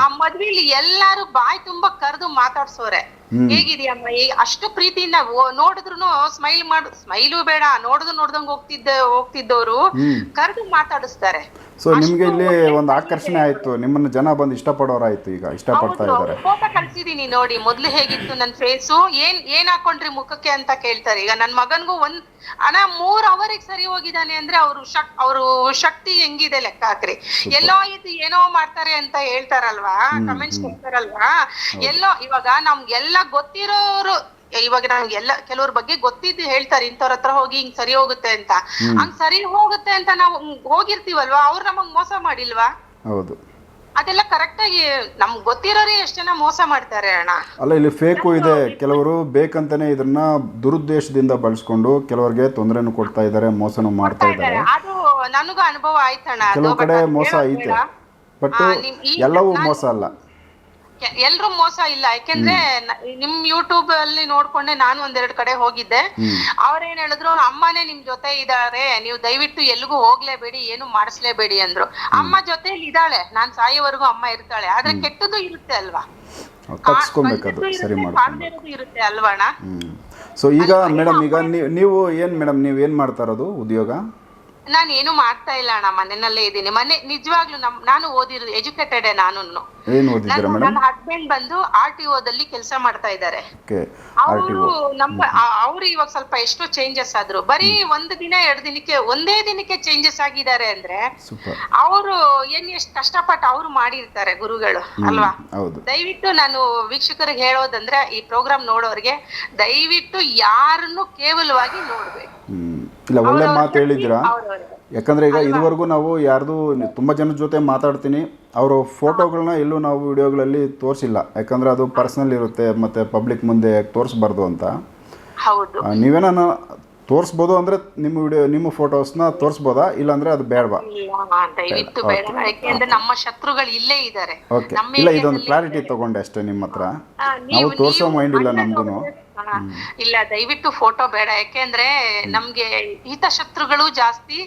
ಆ ಮದ್ವೆಲಿ ಎಲ್ಲಾರು ಬಾಯಿ ತುಂಬಾ ಕರೆದು ಮಾತಾಡ್ಸೋರೆ. ಹೇಗಿದ್ಯಮ್ಮ ಅಷ್ಟು ಪ್ರೀತಿಯಿಂದ ನೋಡಿದ್ರು ಸ್ಮೈಲ್ ಮಾಡು ಸ್ಮೈಲು ಬೇಡ ನೋಡಿದ್ರು ನೋಡ್ದಂಗ್ ಹೋಗ್ತಿದ್ದ ಹೋಗ್ತಿದ್ದವರು ಕರೆದು ಮಾತಾಡಿಸ್ತಾರೆ. ಸೊ ನಿಮ್ಗೆ ಇಲ್ಲಿ ಒಂದು ಆಕರ್ಷಣೆ ಆಯ್ತು. ನಿಮ್ಮನ್ನ ಜನ ಬಂದು ಇಷ್ಟಪಡೋರಾಯ್ತು ಈಗ ಇಷ್ಟಪಡ್ತಾ ಇದ್ದಾರೆ. ಫೋಟೋ ಕಳ್ಸಿದೀನಿ ನೋಡಿ ಮೊದ್ಲು ಹೇಗಿತ್ತು ನನ್ ಫೇಸು ಏನ್ ಏನ್ ಹಾಕೊಂಡ್ರಿ ಮುಖಕ್ಕೆ ಅಂತ ಕೇಳ್ತಾರೆ. ಈಗ ನನ್ ಮಗನ್ಗೂ ಒಂದ್ ಅಣ್ಣ ಮೂರ್ ಅವರಿಗೆ ಸರಿ ಹೋಗಿದ್ದಾನೆ ಅಂದ್ರೆ ಅವ್ರು ಶಕ್ ಅವ್ರು ಶಕ್ತಿ ಹೆಂಗಿದೆ ಲೆಕ್ಕ ಹಾಕ್ರಿ ಎಲ್ಲೋ ಇದು ಏನೋ ಮಾಡ್ತಾರೆ ಅಂತ ಹೇಳ್ತಾರಲ್ವಾ? ಕಮೆಂಟ್ಸ್ ಕೊಡ್ತಾರಲ್ವಾ? ಎಲ್ಲೋ ಇವಾಗ ನಮ್ಗೆಲ್ಲ ಗೊತ್ತಿರೋರು ಇವಾಗ ನಮ್ಗೆಲ್ಲ ಕೆಲವ್ರ ಬಗ್ಗೆ ಗೊತ್ತಿದ್ದು ಹೇಳ್ತಾರೆ ಇಂಥವ್ರ ಹತ್ರ ಹೋಗಿ ಹಿಂಗ್ ಸರಿ ಹೋಗುತ್ತೆ ಅಂತ. ಹಂಗ್ ಸರಿ ಹೋಗುತ್ತೆ ಅಂತ ನಾವು ಹೋಗಿರ್ತೀವಲ್ವಾ? ಅವ್ರು ನಮಗ್ ಮೋಸ ಮಾಡಿಲ್ವಾ? ಹೌದು. ಅದೆಲ್ಲ ಕರೆಕ್ಟ್ ಆಗಿ ನಮ್ಗೆ ಗೊತ್ತಿರೋರೇ ಎಷ್ಟು ಜನ ಮೋಸ ಮಾಡ್ತಾರೆ ಅಣ್ಣ. ಅಲ್ಲ ಇಲ್ಲಿ ಫೇಕು ಇದೆ. ಕೆಲವರು ಬೇಕಂತಾನೆ ಇದನ್ನ ದುರುದ್ದೇಶದಿಂದ ಬಳಸ್ಕೊಂಡು ಕೆಲವರಿಗೆ ತೊಂದರೆನು ಕೊಡ್ತಾ ಇದ್ದಾರೆ ಮೋಸನು ಮಾಡ್ತಾ ಇದ್ದಾರೆ. ಅದು ನನಗೂ ಅನುಭವ ಆಯ್ತಣ್ಣ. ಕೆಲವು ಕಡೆ ಮೋಸ ಐತೆ. ಬಟ್ ಎಲ್ಲವೂ ಮೋಸ ಅಲ್ಲ. ಎಲ್ರೂ ಮೋಸ ಇಲ್ಲ. ಯಾಕೆಂದ್ರೆ ನ- ನಿಮ್ ಯೂಟ್ಯೂಬ್ ಅಲ್ಲಿ ನೋಡ್ಕೊಂಡೆ ನಾನು ಒಂದೆರಡು ಕಡೆ ಹೋಗಿದ್ದೆ. ಅವ್ರೇನ್ ಹೇಳಿದ್ರು ಅಮ್ಮನೇ ನಿಮ್ ಜೊತೆ ಇದಾರೆ. ನೀವು ದಯವಿಟ್ಟು ಎಲ್ಗೂ ಹೋಗ್ಲೇಬೇಡಿ ಏನು ಮಾಡಿಸ್ಲೇಬೇಡಿ ಅಂದ್ರು. ಅಮ್ಮ ಜೊತೆಲಿ ಇದ್ದಾಳೆ. ನಾನ್ ಸಾಯೋವರೆಗೂ ಅಮ್ಮ ಇರ್ತಾಳೆ. ಆದ್ರೆ ಕೆಟ್ಟದ್ದು ಇರುತ್ತೆ ಅಲ್ವಾ? ತಗ್ಸ್ಕೊಬೇಕದು ಸರಿ ಇರುತ್ತೆ, ಮಾಡ್ಕೊಂಡು ಕಾಣ್ದೇ ಇರೋದು ಇರುತ್ತೆ ಅಲ್ವಾ ಅಣ್ಣ ಹ್ಮ್. ಸೊ ಈಗ ಮೇಡಮ್ ಈಗ ನೀವು ಏನ್ ಏನು ಮೇಡಮ್ ನೀವು ಏನು ಮಾಡ್ತಾ ಇರೋದು ಉದ್ಯೋಗ? ನಾನು ಏನು ಮಾಡ್ತಾ ಇಲ್ಲ ಅಣ್ಣ ಮನೆಯಲ್ಲೇ ಇದ್ದೀನಿ. ಮನೆ ನಿಜವಾಗ್ಲೂ ನಮ್ ನಾನು ಓದಿರೋದು ಎಜುಕೇಟೆಡ್ ನಾನು ಏನು ಓದಿದ್ದೀರಾ ಮೇಡಮ್ ನನ್ನ ಹಸ್ಬೆಂಡ್ ಬಂದು ಆರ್ ಟಿ ದಲ್ಲಿ ಕೆಲಸ ಮಾಡ್ತಾ ಇದ್ದಾರೆ. ಓಕೆ ಆರ್ ಟಿ ಅವರು ನಮ್ಮ ಅವ್ರು ಇವಾಗ ಸ್ವಲ್ಪ ಎಷ್ಟೋ ಚೇಂಜಸ್ ಆದ್ರು. ಬರೀ ಒಂದು ದಿನ ಎರಡು ದಿನಕ್ಕೆ ಒಂದೇ ದಿನಕ್ಕೆ ಚೇಂಜಸ್ ಆಗಿದ್ದಾರೆ ಅಂದ್ರೆ ಸೂಪರ್. ಅವರು ಏನ್ ಎಷ್ಟ್ ಕಷ್ಟಪಟ್ಟು ಅವ್ರು ಮಾಡಿರ್ತಾರೆ ಗುರುಗಳು ಅಲ್ವಾ? ಹೌದು. ದಯವಿಟ್ಟು ನಾನು ವೀಕ್ಷಕರಿಗೆ ಹೇಳೋದಂದ್ರೆ ಈ ಪ್ರೋಗ್ರಾಮ್ ನೋಡೋರಿಗೆ ದಯವಿಟ್ಟು ಯಾರನ್ನು ಕೇವಲವಾಗಿ ನೋಡ್ಬೇಕು. ಇಲ್ಲ ಒಳ್ಳೆ ಮಾತು ಹೇಳಿದ್ದೀರಾ? ಯಾಕಂದ್ರೆ ಈಗ ಇದುವರೆಗೂ ನಾವು ಯಾರ್ದು ತುಂಬ ಜನದ ಜೊತೆ ಮಾತಾಡ್ತೀನಿ. ಅವರು ಫೋಟೋಗಳನ್ನ ಎಲ್ಲೂ ನಾವು ವಿಡಿಯೋಗಳಲ್ಲಿ ತೋರಿಸಿಲ್ಲ. ಯಾಕಂದ್ರೆ ಅದು ಪರ್ಸ್ನಲ್ ಇರುತ್ತೆ ಮತ್ತೆ ಪಬ್ಲಿಕ್ ಮುಂದೆ ತೋರಿಸ್ಬಾರ್ದು ಅಂತ. ನೀವೇನ ತೋರಿಸ್ಬೋದು ಅಂದ್ರೆ ನಿಮ್ಮ ವಿಡಿಯೋ ನಿಮ್ಮ ಫೋಟೋಸ್ನ ತೋರಿಸ್ಬೋದಾ? ಇಲ್ಲಾಂದ್ರೆ ಅದು ಬೇಡವಾ? ದಯವಿಟ್ಟು ಬೇಡ. ಯಾಕೆಂದ್ರೆ ನಮ್ಮ ಶತ್ರುಗಳು ಇಲ್ಲೇ ಇದ್ದಾರೆ. ಓಕೆ ಇಲ್ಲ ಇದೊಂದು ಕ್ಲಾರಿಟಿ ತಗೊಂಡೆ ಅಷ್ಟೇ ನಿಮ್ಮ ಹತ್ರ. ನಾವು ತೋರಿಸೋ ಮೈಂಡ್ ಇಲ್ಲ ನಮಗೂ ಇಲ್ಲ ದಯವಿಟ್ಟು ಫೋಟೋ ಬೇಡ. ಯಾಕೆಂದ್ರೆ ನಮ್ಗೆ ಹಿತ ಶತ್ರುಗಳು ಜಾಸ್ತಿ.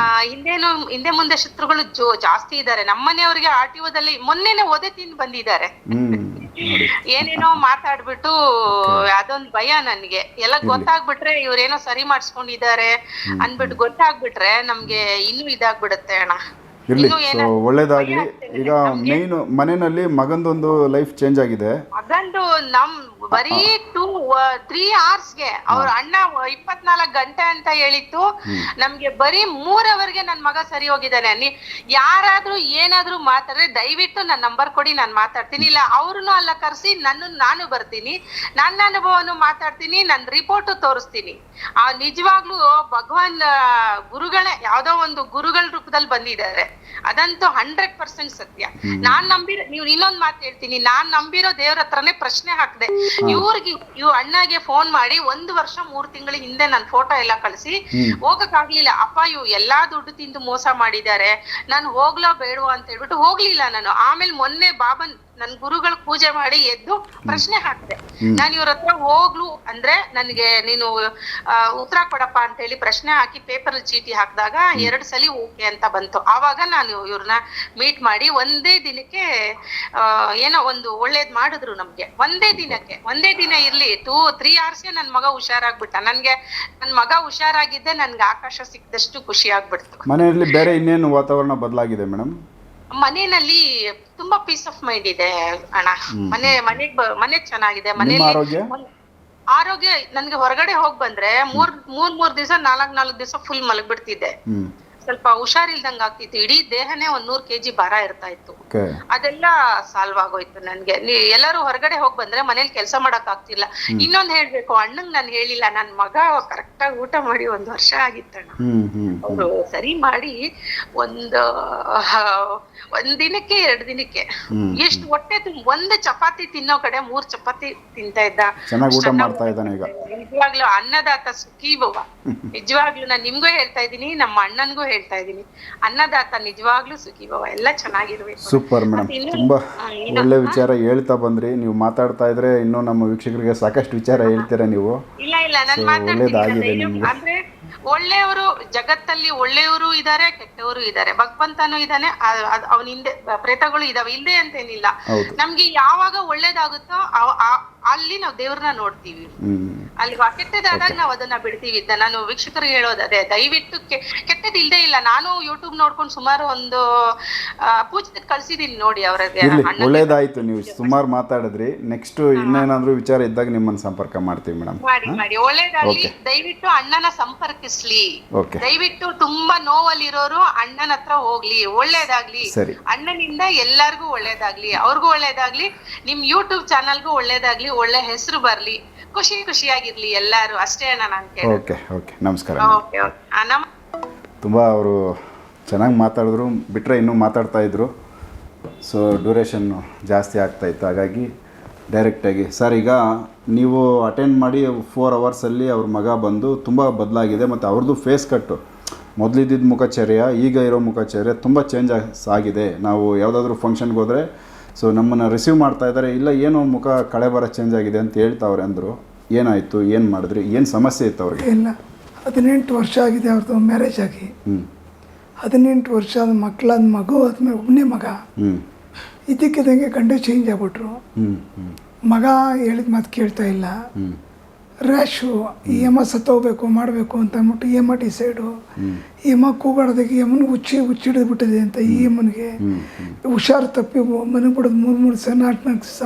ಆ ಹಿಂದೇನು ಹಿಂದೆ ಮುಂದೆ ಶತ್ರುಗಳು ಜಾಸ್ತಿ ಇದ್ದಾರೆ. ನಮ್ಮನೆಯವರಿಗೆ ಆರ್ ಟಿ ಓದಲ್ಲಿ ಮೊನ್ನೆನೆ ಒದೆ ತಿಂದು ಬಂದಿದ್ದಾರೆ. ಏನೇನೋ ಮಾತಾಡ್ಬಿಟ್ಟು ಅದೊಂದ್ ಭಯ ನನ್ಗೆ. ಎಲ್ಲ ಗೊತ್ತಾಗ್ಬಿಟ್ರೆ ಇವ್ರೇನೋ ಸರಿ ಮಾಡಿಸ್ಕೊಂಡಿದ್ದಾರೆ ಅನ್ಬಿಟ್ಟು ಗೊತ್ತಾಗ್ಬಿಟ್ರೆ ನಮ್ಗೆ ಇನ್ನೂ ಇದಾಗ್ಬಿಡುತ್ತೆ ಅಣ್ಣ. ಇರ್ಲಿ. ಸೊ ಒಳ್ಳೇದಾಗ್ಲಿ. ಈಗ ಮೇನ್ ಮನೆಯಲ್ಲಿ ಮಗಂದೊಂದು ಲೈಫ್ ಚೇಂಜ್ ಆಗಿದೆ. ಮಗಂದು ನಮ್ ಬರೀ ಟೂ ತ್ರೀ ಗೆ ಅವ್ರ ಅಣ್ಣ ಇಪ್ಪತ್ನಾಲ್ಕು ಗಂಟೆ ಅಂತ ಹೇಳಿತ್ತು. ನಮ್ಗೆ ಬರೀ ಮೂರ್ ಅವರ್ಗೆ ನನ್ ಮಗ ಸರಿ ಹೋಗಿದ್ದಾನೆ ನೀ ಯಾರಾದ್ರೂ ಏನಾದ್ರೂ ಮಾತಾಡ್ರೆ ದಯವಿಟ್ಟು ನನ್ ನಂಬರ್ ಕೊಡಿ ನಾನು ಮಾತಾಡ್ತೀನಿ. ಇಲ್ಲ ಅವ್ರನ್ನೂ ಅಲ್ಲ ಕರ್ಸಿ ನನ್ನ ನಾನು ಬರ್ತೀನಿ. ನನ್ನ ಅನುಭವನು ಮಾತಾಡ್ತೀನಿ ನನ್ ರಿಪೋರ್ಟ್ ತೋರಿಸ್ತೀನಿ. ಆ ನಿಜವಾಗ್ಲೂ ಭಗವಾನ್ ಗುರುಗಳೇ ಯಾವ್ದೋ ಒಂದು ಗುರುಗಳ ರೂಪದಲ್ಲಿ ಬಂದಿದ್ದಾರೆ. ಅದಂತೂ ಹಂಡ್ರೆಡ್ ಪರ್ಸೆಂಟ್ ಸತ್ಯ. ನಾನ್ ನಂಬಿರೋ ನೀವು ಇನ್ನೊಂದ್ ಮಾತು ಹೇಳ್ತೀನಿ ನಾನ್ ನಂಬಿರೋ ದೇವ್ರ ಹತ್ರನೇ ಪ್ರಶ್ನೆ ಹಾಕ್ದೆ. ಇವ್ರಿಗೆ ಇವ್ ಅಣ್ಣಗೆ ಫೋನ್ ಮಾಡಿ ಒಂದ್ ವರ್ಷ ಮೂರ್ ತಿಂಗಳ ಹಿಂದೆ ನನ್ ಫೋಟೋ ಎಲ್ಲ ಕಳ್ಸಿ ಹೋಗಕ್ ಆಗ್ಲಿಲ್ಲ ಅಪ್ಪ ಇವ್ ಎಲ್ಲಾ ದುಡ್ಡು ತಿಂದು ಮೋಸ ಮಾಡಿದ್ದಾರೆ. ನಾನು ಹೋಗ್ಲೋ ಬೇಡವಾ ಅಂತ ಹೇಳ್ಬಿಟ್ಟು ಹೋಗ್ಲಿಲ್ಲ ನಾನು. ಆಮೇಲೆ ಮೊನ್ನೆ ಬಾಬನ್ ನನ್ ಗುರುಗಳ ಪೂಜೆ ಮಾಡಿ ಎದ್ದು ಪ್ರಶ್ನೆ ಹಾಕ್ದೆ. ನಾನು ಇವ್ರ ಹತ್ರ ಹೋಗ್ಲು ಅಂದ್ರೆ ನನ್ಗೆ ನೀನು ಉತ್ತರ ಕೊಡಪ್ಪ ಅಂತ ಹೇಳಿ ಪ್ರಶ್ನೆ ಹಾಕಿ ಪೇಪರ್ ಚೀಟಿ ಹಾಕಿದಾಗ ಎರಡ್ ಸಲಿ ಓಕೆ ಅಂತ ಬಂತು. ಆವಾಗ ನಾನು ಇವ್ರನ್ನ ಮೀಟ್ ಮಾಡಿ ಒಂದೇ ದಿನಕ್ಕೆ ಏನೋ ಒಂದು ಒಳ್ಳೇದ್ ಮಾಡಿದ್ರು ನಮ್ಗೆ. ಒಂದೇ ದಿನಕ್ಕೆ. ಒಂದೇ ದಿನ ಇರ್ಲಿ ಟೂ ತ್ರೀ ಅವರ್ಸ್ಗೆ ನನ್ ಮಗ ಹುಷಾರಾಗ್ಬಿಟ್ಟ. ನನ್ಗೆ ನನ್ ಮಗ ಹುಷಾರಾಗಿದ್ದೆ ನನ್ಗೆ ಆಕಾಶ ಸಿಕ್ಕದಷ್ಟು ಖುಷಿ ಆಗ್ಬಿಡ್ತು. ಮನೆಯಲ್ಲಿ ಬೇರೆ ಇನ್ನೇನು ವಾತಾವರಣ ಬದಲಾಗಿದೆ ಮೇಡಮ್? ಮನೆಯಲ್ಲಿ ತುಂಬಾ ಪೀಸ್ ಆಫ್ ಮೈಂಡ್ ಇದೆ ಅಣ್ಣ. ಮನೆ ಮನೆಗ್ ಬ- ಮನೆ ಚೆನ್ನಾಗಿದೆ. ಮನೆಯಲ್ಲಿ ಮನೇಲಿ ಆರೋಗ್ಯ ನನ್ಗೆ ಹೊರಗಡೆ ಹೋಗ್ ಬಂದ್ರೆ ಮೂರ್ ಮೂರ್ ಮೂರ್ ದಿವಸ ನಾಲ್ಕ್ ನಾಲ್ಕ್ ದಿವಸ ಫುಲ್ ಮಲಗ್ಬಿಡ್ತಿದ್ದೆ. ಸ್ವಲ್ಪ ಹುಷಾರಿಲ್ದಂಗ ಆಗ್ತಿತ್ತು. ಇಡೀ ದೇಹನೇ ಒಂದ್ ನೂರ್ ಕೆಜಿ ಭಾರ ಇರ್ತಾ ಇತ್ತು. ಅದೆಲ್ಲ ಸಾಲ್ವ್ ಆಗೋಯ್ತು ನನ್ಗೆ. ಎಲ್ಲರೂ ಹೊರಗಡೆ ಹೋಗ್ ಬಂದ್ರೆ ಮನೇಲಿ ಕೆಲಸ ಮಾಡಕ್ ಆಗ್ತಿಲ್ಲ. ಇನ್ನೊಂದ್ ಹೇಳ್ಬೇಕು ಅಣ್ಣಂಗ್ ನಾನು ಹೇಳಿಲ್ಲ ನನ್ ಮಗ ಕರೆಕ್ಟ್ ಆಗಿ ಊಟ ಮಾಡಿ ಒಂದ್ ವರ್ಷ ಆಗಿತ್ತಣ್ಣ. ಅವ್ರು ಸರಿ ಮಾಡಿ ಒಂದ್ ಒಂದ್ ದಿನಕ್ಕೆ ಎರಡ್ ದಿನಕ್ಕೆ. ಎಷ್ಟು ಹೊಟ್ಟೆ ತುಂಬ ಒಂದ್ ಚಪಾತಿ ತಿನ್ನೋ ಕಡೆ ಮೂರ್ ಚಪಾತಿ ತಿಂತಾ ಇದ್ದ. ನಿಜವಾಗ್ಲೂ ಅನ್ನದಾತ ಸುಖಿ ಬವ [laughs] ನಿಜವಾಗ್ಲೂ ನಾನ್ ನಿಮ್ಗೂ ಹೇಳ್ತಾ ಇದೀನಿ ನಮ್ಮ ಅಣ್ಣನ್ಗೂ ಹೇಳ್ತಾ ಇದೀನಿ ಅನ್ನದಾತ ನಿಜವಾಗ್ಲೂ ಸುಖಿ ಭವ ಎಲ್ಲ ಚೆನ್ನಾಗಿರ್ಬೇಕು. Super madam. ತುಂಬಾ ಒಳ್ಳೆ ವಿಚಾರ ಹೇಳ್ತಾ ಬಂದ್ರಿ. ನೀವು ಮಾತಾಡ್ತಾ ಇದ್ರೆ ಇನ್ನೂ ನಮ್ಮ ವೀಕ್ಷಕರಿಗೆ ಸಾಕಷ್ಟು ವಿಚಾರ ಹೇಳ್ತೀರಾ ನೀವು. ಇಲ್ಲ ಇಲ್ಲ ನಾನು ಒಳ್ಳೇದಾಗಿದೆ ನಿಮ್ಗೆ. ಅಂದ್ರೆ ಒಳ್ಳೆಯವರು ಜಗತ್ತಲ್ಲಿ ಒಳ್ಳೆಯವರು ಇದ್ದಾರೆ ಕೆಟ್ಟವರು ಇದ್ದಾರೆ ಭಗವಂತನು ಇದ್ದಾನೆ ಅವನ ಹಿಂದೆ ಪ್ರೇತಗಳು ಇದಾವೆ. ಇಲ್ಲದೆ ಅಂತೇನಿಲ್ಲ. ನಮ್ಗೆ ಯಾವಾಗ ಒಳ್ಳೇದಾಗುತ್ತೋ ಅಲ್ಲಿ ನಾವು ದೇವ್ರನ್ನ ನೋಡ್ತೀವಿ. ಅಲ್ಲಿ ಕೆಟ್ಟದಾದಾಗ ನಾವು ಅದನ್ನ ಬಿಡ್ತೀವಿ. ನಾನು ವೀಕ್ಷಕರಿಗೆ ಹೇಳೋದು ಅದೇ ದಯವಿಟ್ಟು ಕೆಟ್ಟದ್ ಇಲ್ದೇ ಇಲ್ಲ. ನಾನು ಯೂಟ್ಯೂಬ್ ನೋಡ್ಕೊಂಡು ಸುಮಾರು ಒಂದು ಪೂಜೆ ಕಳ್ಸಿದೀನಿ ನೋಡಿ ಅವ್ರಿಗೆ ಒಳ್ಳೇದಾಯ್ತು. ನೀವು ಸುಮಾರು ಮಾತಾಡಿದ್ರಿ. ನೆಕ್ಸ್ಟ್ ಇನ್ನೇನಾದ್ರೂ ವಿಚಾರ ಇದ್ದಾಗ ನಿಮ್ಮನ್ನ ಸಂಪರ್ಕ ಮಾಡ್ತೀವಿ ಮೇಡಮ್. ಮಾಡಿ ಮಾಡಿ. ಒಳ್ಳೇದಾಗ್ಲಿ. ದಯವಿಟ್ಟು ಅಣ್ಣನ ಸಂಪರ್ಕಿಸ್ಲಿ. ದಯವಿಟ್ಟು ತುಂಬಾ ನೋವಲ್ಲಿರೋರು ಅಣ್ಣನ ಹತ್ರ ಹೋಗ್ಲಿ. ಒಳ್ಳೇದಾಗ್ಲಿ. ಅಣ್ಣನಿಂದ ಎಲ್ಲಾರ್ಗು ಒಳ್ಳೇದಾಗ್ಲಿ. ಅವ್ರಿಗೂ ಒಳ್ಳೇದಾಗ್ಲಿ. ನಿಮ್ ಯೂಟ್ಯೂಬ್ ಚಾನಲ್ಗೂ ಒಳ್ಳೇದಾಗ್ಲಿ. ಒಳ್ಳೆ ಹೆಸರು ಬರ್ಲಿ ಖುಷಿ ಖುಷಿಯಾಗಿರ್ಲಿ ಎಲ್ಲಾರು. ಅಷ್ಟೇ ಅಣ್ಣ ನಾನ್ ಓಕೆ ಓಕೆ. ನಮಸ್ಕಾರ ತುಂಬ ಅವರು ಚೆನ್ನಾಗಿ ಮಾತಾಡಿದ್ರು ಬಿಟ್ಟರೆ ಇನ್ನೂ ಮಾತಾಡ್ತಾ ಇದ್ರು. ಸೊ ಡ್ಯೂರೇಷನ್ನು ಜಾಸ್ತಿ ಆಗ್ತಾಯಿತ್ತು ಹಾಗಾಗಿ ಡೈರೆಕ್ಟಾಗಿ ಸರ್ ಈಗ ನೀವು ಅಟೆಂಡ್ ಮಾಡಿ ಫೋರ್ ಅವರ್ಸಲ್ಲಿ ಅವ್ರ ಮಗ ಬಂದು ತುಂಬ ಬದಲಾಗಿದೆ ಮತ್ತು ಅವ್ರದ್ದು ಫೇಸ್ ಕಟ್ಟು ಮೊದಲಿದ್ದಿದ್ದ ಮುಖಚರ್ಯ ಈಗ ಇರೋ ಮುಖಚರ್ಯ ತುಂಬ ಚೇಂಜ್ ಆಗಿದೆ. ನಾವು ಯಾವುದಾದ್ರೂ ಫಂಕ್ಷನ್ಗೆ ಹೋದರೆ ಸೊ ನಮ್ಮನ್ನು ರಿಸೀವ್ ಮಾಡ್ತಾ ಇದ್ದಾರೆ. ಇಲ್ಲ ಏನೋ ಮುಖ ಕಳೆ ಬರ ಚೇಂಜ್ ಆಗಿದೆ ಅಂತ ಹೇಳ್ತಾವ್ರೆ ಅಂದರು. ಏನಾಯಿತು? ಏನು ಮಾಡಿದ್ರಿ? ಏನು ಸಮಸ್ಯೆ ಇತ್ತು ಅವ್ರಿಗೆ? ಇಲ್ಲ. ಹದಿನೆಂಟು ವರ್ಷ ಆಗಿದೆ ಅವ್ರದ್ದು ಮ್ಯಾರೇಜ್ ಆಗಿ. ಹದಿನೆಂಟು ವರ್ಷ ಆದ ಮಕ್ಕಳಾದ ಮಗು ಆದಮೇಲೆ ಒಬ್ಬನೇ ಮಗ. ಇದಕ್ಕಿದಂಗೆ ಗಂಡು ಚೇಂಜ್ ಆಗ್ಬಿಟ್ರು. ಮಗ ಹೇಳಿದ ಮಾತು ಕೇಳ್ತಾ ಇಲ್ಲ. ರ್ಯಾಶು ಈ ಯಮ ಸತ್ತೋಗ್ಬೇಕು ಮಾಡಬೇಕು ಅಂತ ಅಂದ್ಬಿಟ್ಟು ಯಮ ಡಿಸೈಡು ಯಮ ಕೂಗಾಡೋದಕ್ಕೆ ಯಮನ ಹುಚ್ಚಿ ಹುಚ್ಚಿಡಿದು ಬಿಟ್ಟಿದೆ ಅಂತ ಈ ಯಮನಿಗೆ. ಹುಷಾರು ತಪ್ಪಿ ಮನೆ ಬಿಡೋದು ಮೂರು ಮೂರು ದಿವಸ ನಾಲ್ಕು ನಾಲ್ಕು ದಿವಸ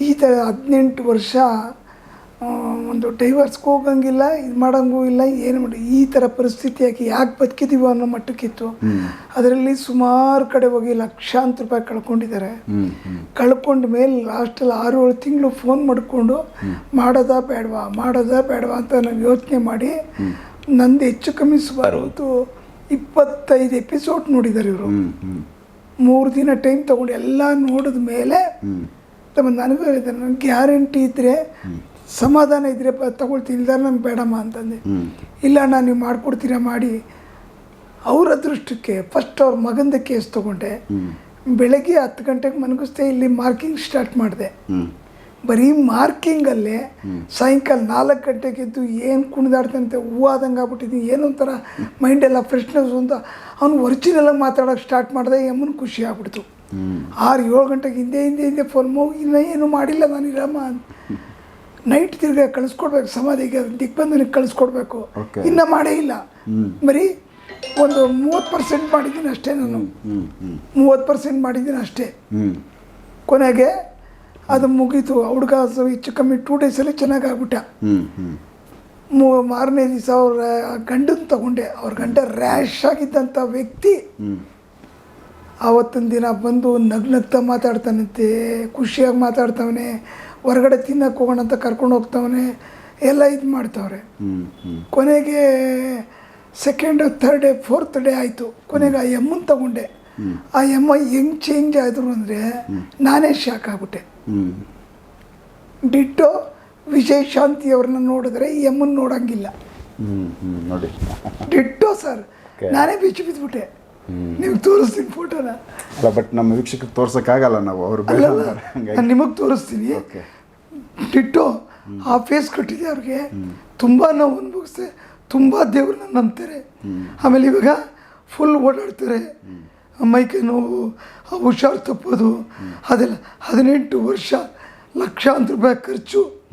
ಈ ಥರ ಹದಿನೆಂಟು ವರ್ಷ ಒಂದು ಡೈವರ್ಸ್ಗೆ ಹೋಗಂಗಿಲ್ಲ ಇದು ಮಾಡೋಂಗೂ ಇಲ್ಲ ಏನು ಮಾಡಿ ಈ ಥರ ಪರಿಸ್ಥಿತಿ ಯಾಕೆ ಯಾಕೆ ಬದುಕಿದೀವೋ ಅನ್ನೋ ಮಟ್ಟಕ್ಕಿತ್ತು. ಅದರಲ್ಲಿ ಸುಮಾರು ಕಡೆ ಹೋಗಿ ಲಕ್ಷಾಂತರ ರೂಪಾಯಿ ಕಳ್ಕೊಂಡಿದ್ದಾರೆ. ಕಳ್ಕೊಂಡ ಮೇಲೆ ಲಾಸ್ಟಲ್ಲಿ ಆರು ಏಳು ತಿಂಗಳು ಫೋನ್ ಮಾಡಿಕೊಂಡು ಮಾಡೋದಾ ಬೇಡವಾ ಮಾಡೋದಾ ಬೇಡವಾ ಅಂತ ನಾವು ಯೋಚನೆ ಮಾಡಿ ನಂದು ಹೆಚ್ಚು ಕಮ್ಮಿ ಸುಮಾರು ಇಪ್ಪತ್ತೈದು ಎಪಿಸೋಡ್ ನೋಡಿದ್ದಾರೆ ಇವರು. ಮೂರು ದಿನ ಟೈಮ್ ತೊಗೊಂಡು ಎಲ್ಲ ನೋಡಿದ ಮೇಲೆ ತಮ್ಮ ನನಗೂ ಹೇಳಿದ್ದಾರೆ ನನಗೆ ಗ್ಯಾರಂಟಿ ಇದ್ದರೆ ಸಮಾಧಾನ ಇದ್ರೆ ತಗೊಳ್ತೀನಿ ಇಲ್ದಾರ ನಮ್ಗೆ ಬೇಡಮ್ಮ ಅಂತಂದೆ. ಇಲ್ಲ ನಾನು ನೀವು ಮಾಡಿಕೊಡ್ತೀರಾ ಮಾಡಿ. ಅವ್ರ ಅದೃಷ್ಟಕ್ಕೆ ಫಸ್ಟ್ ಅವ್ರ ಮಗಂದ ಕೇಸ್ ತೊಗೊಂಡೆ. ಬೆಳಗ್ಗೆ ಹತ್ತು ಗಂಟೆಗೆ ಮನಗಿಸ್ದೆ ಇಲ್ಲಿ ಮಾರ್ಕಿಂಗ್ ಸ್ಟಾರ್ಟ್ ಮಾಡಿದೆ. ಬರೀ ಮಾರ್ಕಿಂಗಲ್ಲೇ ಸಾಯಂಕಾಲ ನಾಲ್ಕು ಗಂಟೆಗೆ ಎದ್ದು ಏನು ಕುಣಿದಾಡ್ತಂತೆ ಹೂವು ಆದಂಗೆ ಆಗ್ಬಿಟ್ಟಿದ್ದೀನಿ ಏನೋ ಒಂಥರ ಮೈಂಡೆಲ್ಲ ಫ್ರೆಶ್ನೆಸ್ ಅಂತ ಅವ್ನು ಒರಿಜಿನಲಾಗಿ ಮಾತಾಡೋಕೆ ಸ್ಟಾರ್ಟ್ ಮಾಡಿದೆ ಯಮ್ಮನ ಖುಷಿ ಆಗ್ಬಿಡ್ತು. ಆರು ಏಳು ಗಂಟೆಗೆ ಹಿಂದೆ ಹಿಂದೆ ಹಿಂದೆ ಫೋನ್ ಮಗು ಇನ್ನೂ ಏನು ಮಾಡಿಲ್ಲ ನಾನು ಇರಮ್ಮ ಅಂತ. ನೈಟ್ ತಿರ್ಗಾ ಕಳಿಸ್ಕೊಡ್ಬೇಕು ಸಮಾಧಿಗೆ ದಿಗ್ಬಂಧನಿಗೆ ಕಳಿಸ್ಕೊಡ್ಬೇಕು. ಇನ್ನ ಮಾಡೇ ಇಲ್ಲ. ಬರೀ ಒಂದು ಮೂವತ್ತು ಪರ್ಸೆಂಟ್ ಮಾಡಿದ್ದೀನಿ ಅಷ್ಟೇ ನಾನು. ಮೂವತ್ತು ಪರ್ಸೆಂಟ್ ಮಾಡಿದ್ದೀನಿ ಅಷ್ಟೇ. ಕೊನೆಗೆ ಅದು ಮುಗೀತು. ಹುಡುಗ ಹೆಚ್ಚು ಕಮ್ಮಿ ಟೂ ಡೇಸಲ್ಲಿ ಚೆನ್ನಾಗಿ ಆಗ್ಬಿಟ್ಟ ಮೂ ಮಾರನೇ ದಿವಸ ಅವ್ರ ಗಂಡನ ತಗೊಂಡೆ. ಅವ್ರ ಗಂಡ ರ್ಯಾಶ್ ಆಗಿದ್ದಂಥ ವ್ಯಕ್ತಿ. ಆವತ್ತಿನ ದಿನ ಬಂದು ನಗ್ನಗ್ತಾ ಮಾತಾಡ್ತಾನಂತೆ ಖುಷಿಯಾಗಿ ಮಾತಾಡ್ತಾವನೆ. ಹೊರಗಡೆ ತಿನ್ನಕ್ಕೆ ಹೋಗೋಣ ಅಂತ ಕರ್ಕೊಂಡು ಹೋಗ್ತಾವನೆ ಎಲ್ಲ ಇದು ಮಾಡ್ತವ್ರೆ. ಕೊನೆಗೆ second third day fourth day ಆಯಿತು. ಕೊನೆಗೆ ಆ ಎಮ್ಮನ್ ತಗೊಂಡೆ. ಆ ಎಮ್ಮ ಹೆಂಗೆ ಚೇಂಜ್ ಆದರು ಅಂದರೆ ನಾನೇ ಶಾಕ್ ಆಗ್ಬಿಟ್ಟೆ. ಡಿಟ್ಟು ವಿಜಯ್ ಶಾಂತಿ ಅವ್ರನ್ನ ನೋಡಿದ್ರೆ ಈ ಎಮ್ಮನ್ ನೋಡಂಗಿಲ್ಲ. ನೋಡಿ. Ditto sir. ನಾನೇ ಬಿಚ್ಚಿ ಬಿದ್ದುಬಿಟ್ಟೆ ನಿಮ್ಗೆ ತೋರಿಸ್ತೀನಿ ಫೋಟೋನ. ಅಲ್ಲ ಬಟ್ ನಮ್ಮ ವೀಕ್ಷಕರಿಗೆ ತೋರ್ಸೋಕ್ಕಾಗಲ್ಲ ನಾವು ಅವ್ರು ಬೇಡ ಹಂಗಾಗಿ. ನಾನು ನಿಮಗೆ ತೋರಿಸ್ತೀನಿ. ಓಕೆ. ಡಿಟ್ಟೋ ಆ ಫೇಸ್ ಕಟ್ಟಿದೆ ಅವ್ರಿಗೆ. ತುಂಬ ನಾವು ಅನುಭವಿಸ್ತೆ ತುಂಬ ದೇವ್ರನ್ನ ನಂಬ್ತಾರೆ. ಆಮೇಲೆ ಇವಾಗ ಫುಲ್ ಓಡಾಡ್ತಾರೆ. ಮೈಕೈ ನೋವು ಆ ಹುಷಾರು ತಪ್ಪೋದು ಅದೆಲ್ಲ ಹದಿನೆಂಟು ವರ್ಷ ಲಕ್ಷಾಂತರ ರೂಪಾಯಿ ಖರ್ಚು.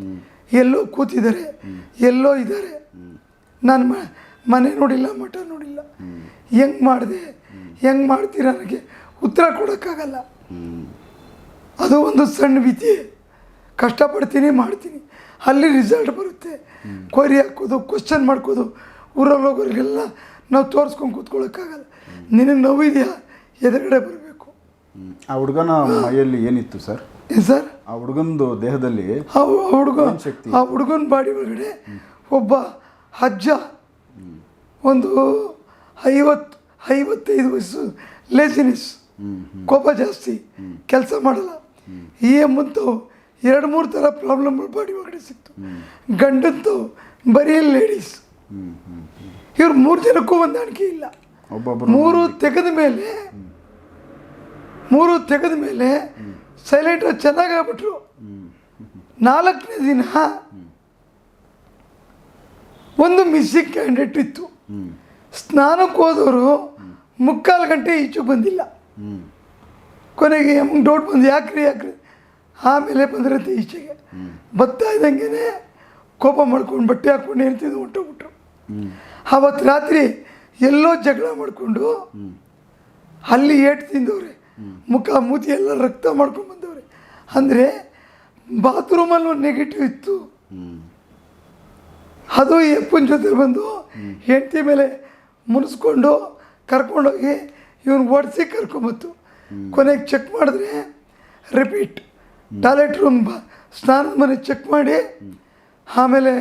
ಎಲ್ಲೋ ಕೂತಿದ್ದಾರೆ. ಎಲ್ಲೋ ಇದ್ದಾರೆ. ನಾನು ಮನೆ ನೋಡಿಲ್ಲ ಮಠ ನೋಡಿಲ್ಲ. ಹೆಂಗೆ ಮಾಡಿದೆ? ಹೆಂಗೆ ಮಾಡ್ತೀರ ನನಗೆ? ಉತ್ತರ ಕೊಡೋಕ್ಕಾಗಲ್ಲ. ಅದು ಒಂದು ಸಣ್ಣ ವಿಧಿ ಕಷ್ಟಪಡ್ತೀನಿ ಮಾಡ್ತೀನಿ. ಅಲ್ಲಿ ರಿಸಲ್ಟ್ ಬರುತ್ತೆ. ಕೊರಿ ಹಾಕೋದು ಕ್ವಶನ್ ಮಾಡ್ಕೋದು. ಊರಲ್ಲಿ ಹೋಗೋರಿಗೆಲ್ಲ ನಾವು ತೋರಿಸ್ಕೊಂಡು ಕೂತ್ಕೊಳ್ಳೋಕ್ಕಾಗಲ್ಲ ನಿನಗೆ ನೋವಿದೆಯಾ ಎದುರುಗಡೆ ಬರಬೇಕು. ಆ ಹುಡುಗನ ಮೈಯಲ್ಲಿ ಏನಿತ್ತು ಸರ್? ಏನು ಸರ್? ಆ ಹುಡುಗಂದು ದೇಹದಲ್ಲಿ ಆ ಹುಡುಗ? ಆ ಹುಡುಗನ ಬಾಡಿ ಒಳಗಡೆ ಒಬ್ಬ ಅಜ್ಜ. ಒಂದು ಐವತ್ತು ಐವತ್ತೈದು ವಯಸ್ಸು ಲೇಸಿನೆಸ್ ಕೋಪ ಜಾಸ್ತಿ ಕೆಲಸ ಮಾಡಲ್ಲ. ಈ ಎಂಬಂತು ಎರಡು ಮೂರು ಥರ ಪ್ರಾಬ್ಲಮ್ಗಳು ಬಾಡಿ ಒಳಗಡೆ ಸಿಕ್ತು. ಗಂಡಂತೂ ಬರೀ ಲೇಡೀಸ್ ಇವ್ರು ಮೂರು ಜನಕ್ಕೂ ಹೊಂದಾಣಿಕೆ ಇಲ್ಲ. ಮೂರು ತೆಗೆದ ಮೇಲೆ ಮೂರು ತೆಗೆದ ಮೇಲೆ ಸೈಲೆಂಟ್ ಚೆನ್ನಾಗಾಗ್ಬಿಟ್ರು ನಾಲ್ಕನೇ ದಿನ ಒಂದು ಮಿಸ್ಸಿಂಗ್ ಕ್ಯಾಂಡಿಡೇಟ್ ಇತ್ತು. ಸ್ನಾನಕ್ಕೆ ಹೋದವರು ಮುಕ್ಕಾಲು ಗಂಟೆ ಈಚೆಗೆ ಬಂದಿಲ್ಲ. ಕೊನೆಗೆ ಡೌಟ್ ಬಂದು ಯಾಕ್ರಿ ಯಾಕ್ರಿ? ಆಮೇಲೆ ಬಂದಿರುತ್ತೆ ಈಚೆಗೆ. ಬರ್ತಾ ಇದ್ದಂಗೆ ಕೋಪ ಮಾಡ್ಕೊಂಡು ಬಟ್ಟೆ ಹಾಕ್ಕೊಂಡು ಹೇಳ್ತಿದ್ದು ಹೊಂಟೋಗ್ಬಿಟ್ರು ಆವತ್ತು ರಾತ್ರಿ ಎಲ್ಲೋ ಜಗಳ ಮಾಡಿಕೊಂಡು ಅಲ್ಲಿ ಏಟು ತಿಂದವ್ರೆ. ಮುಖ ಮೂತಿ ಎಲ್ಲ ರಕ್ತ ಮಾಡ್ಕೊಂಡು ಬಂದವ್ರೆ. ಅಂದರೆ ಬಾತ್ರೂಮಲ್ಲೂ ನೆಗೆಟಿವ್ ಇತ್ತು. ಅದು ಎಪ್ಪನ ಜೊತೆ ಬಂದು ಹೆಂಡತಿ ಮೇಲೆ ಮುನಿಸ್ಕೊಂಡು ಕರ್ಕೊಂಡೋಗಿ ಇವನು ಓಡಿಸಿ ಕರ್ಕೊಂಬತ್ತು. ಕೊನೆಗೆ ಚೆಕ್ ಮಾಡಿದ್ರೆ ರಿಪೀಟ್ ಟಾಯ್ಲೆಟ್ ರೂಮ್ ಬ ಸ್ನಾನದ ಮನೆ ಚೆಕ್ ಮಾಡಿ ಆಮೇಲೆ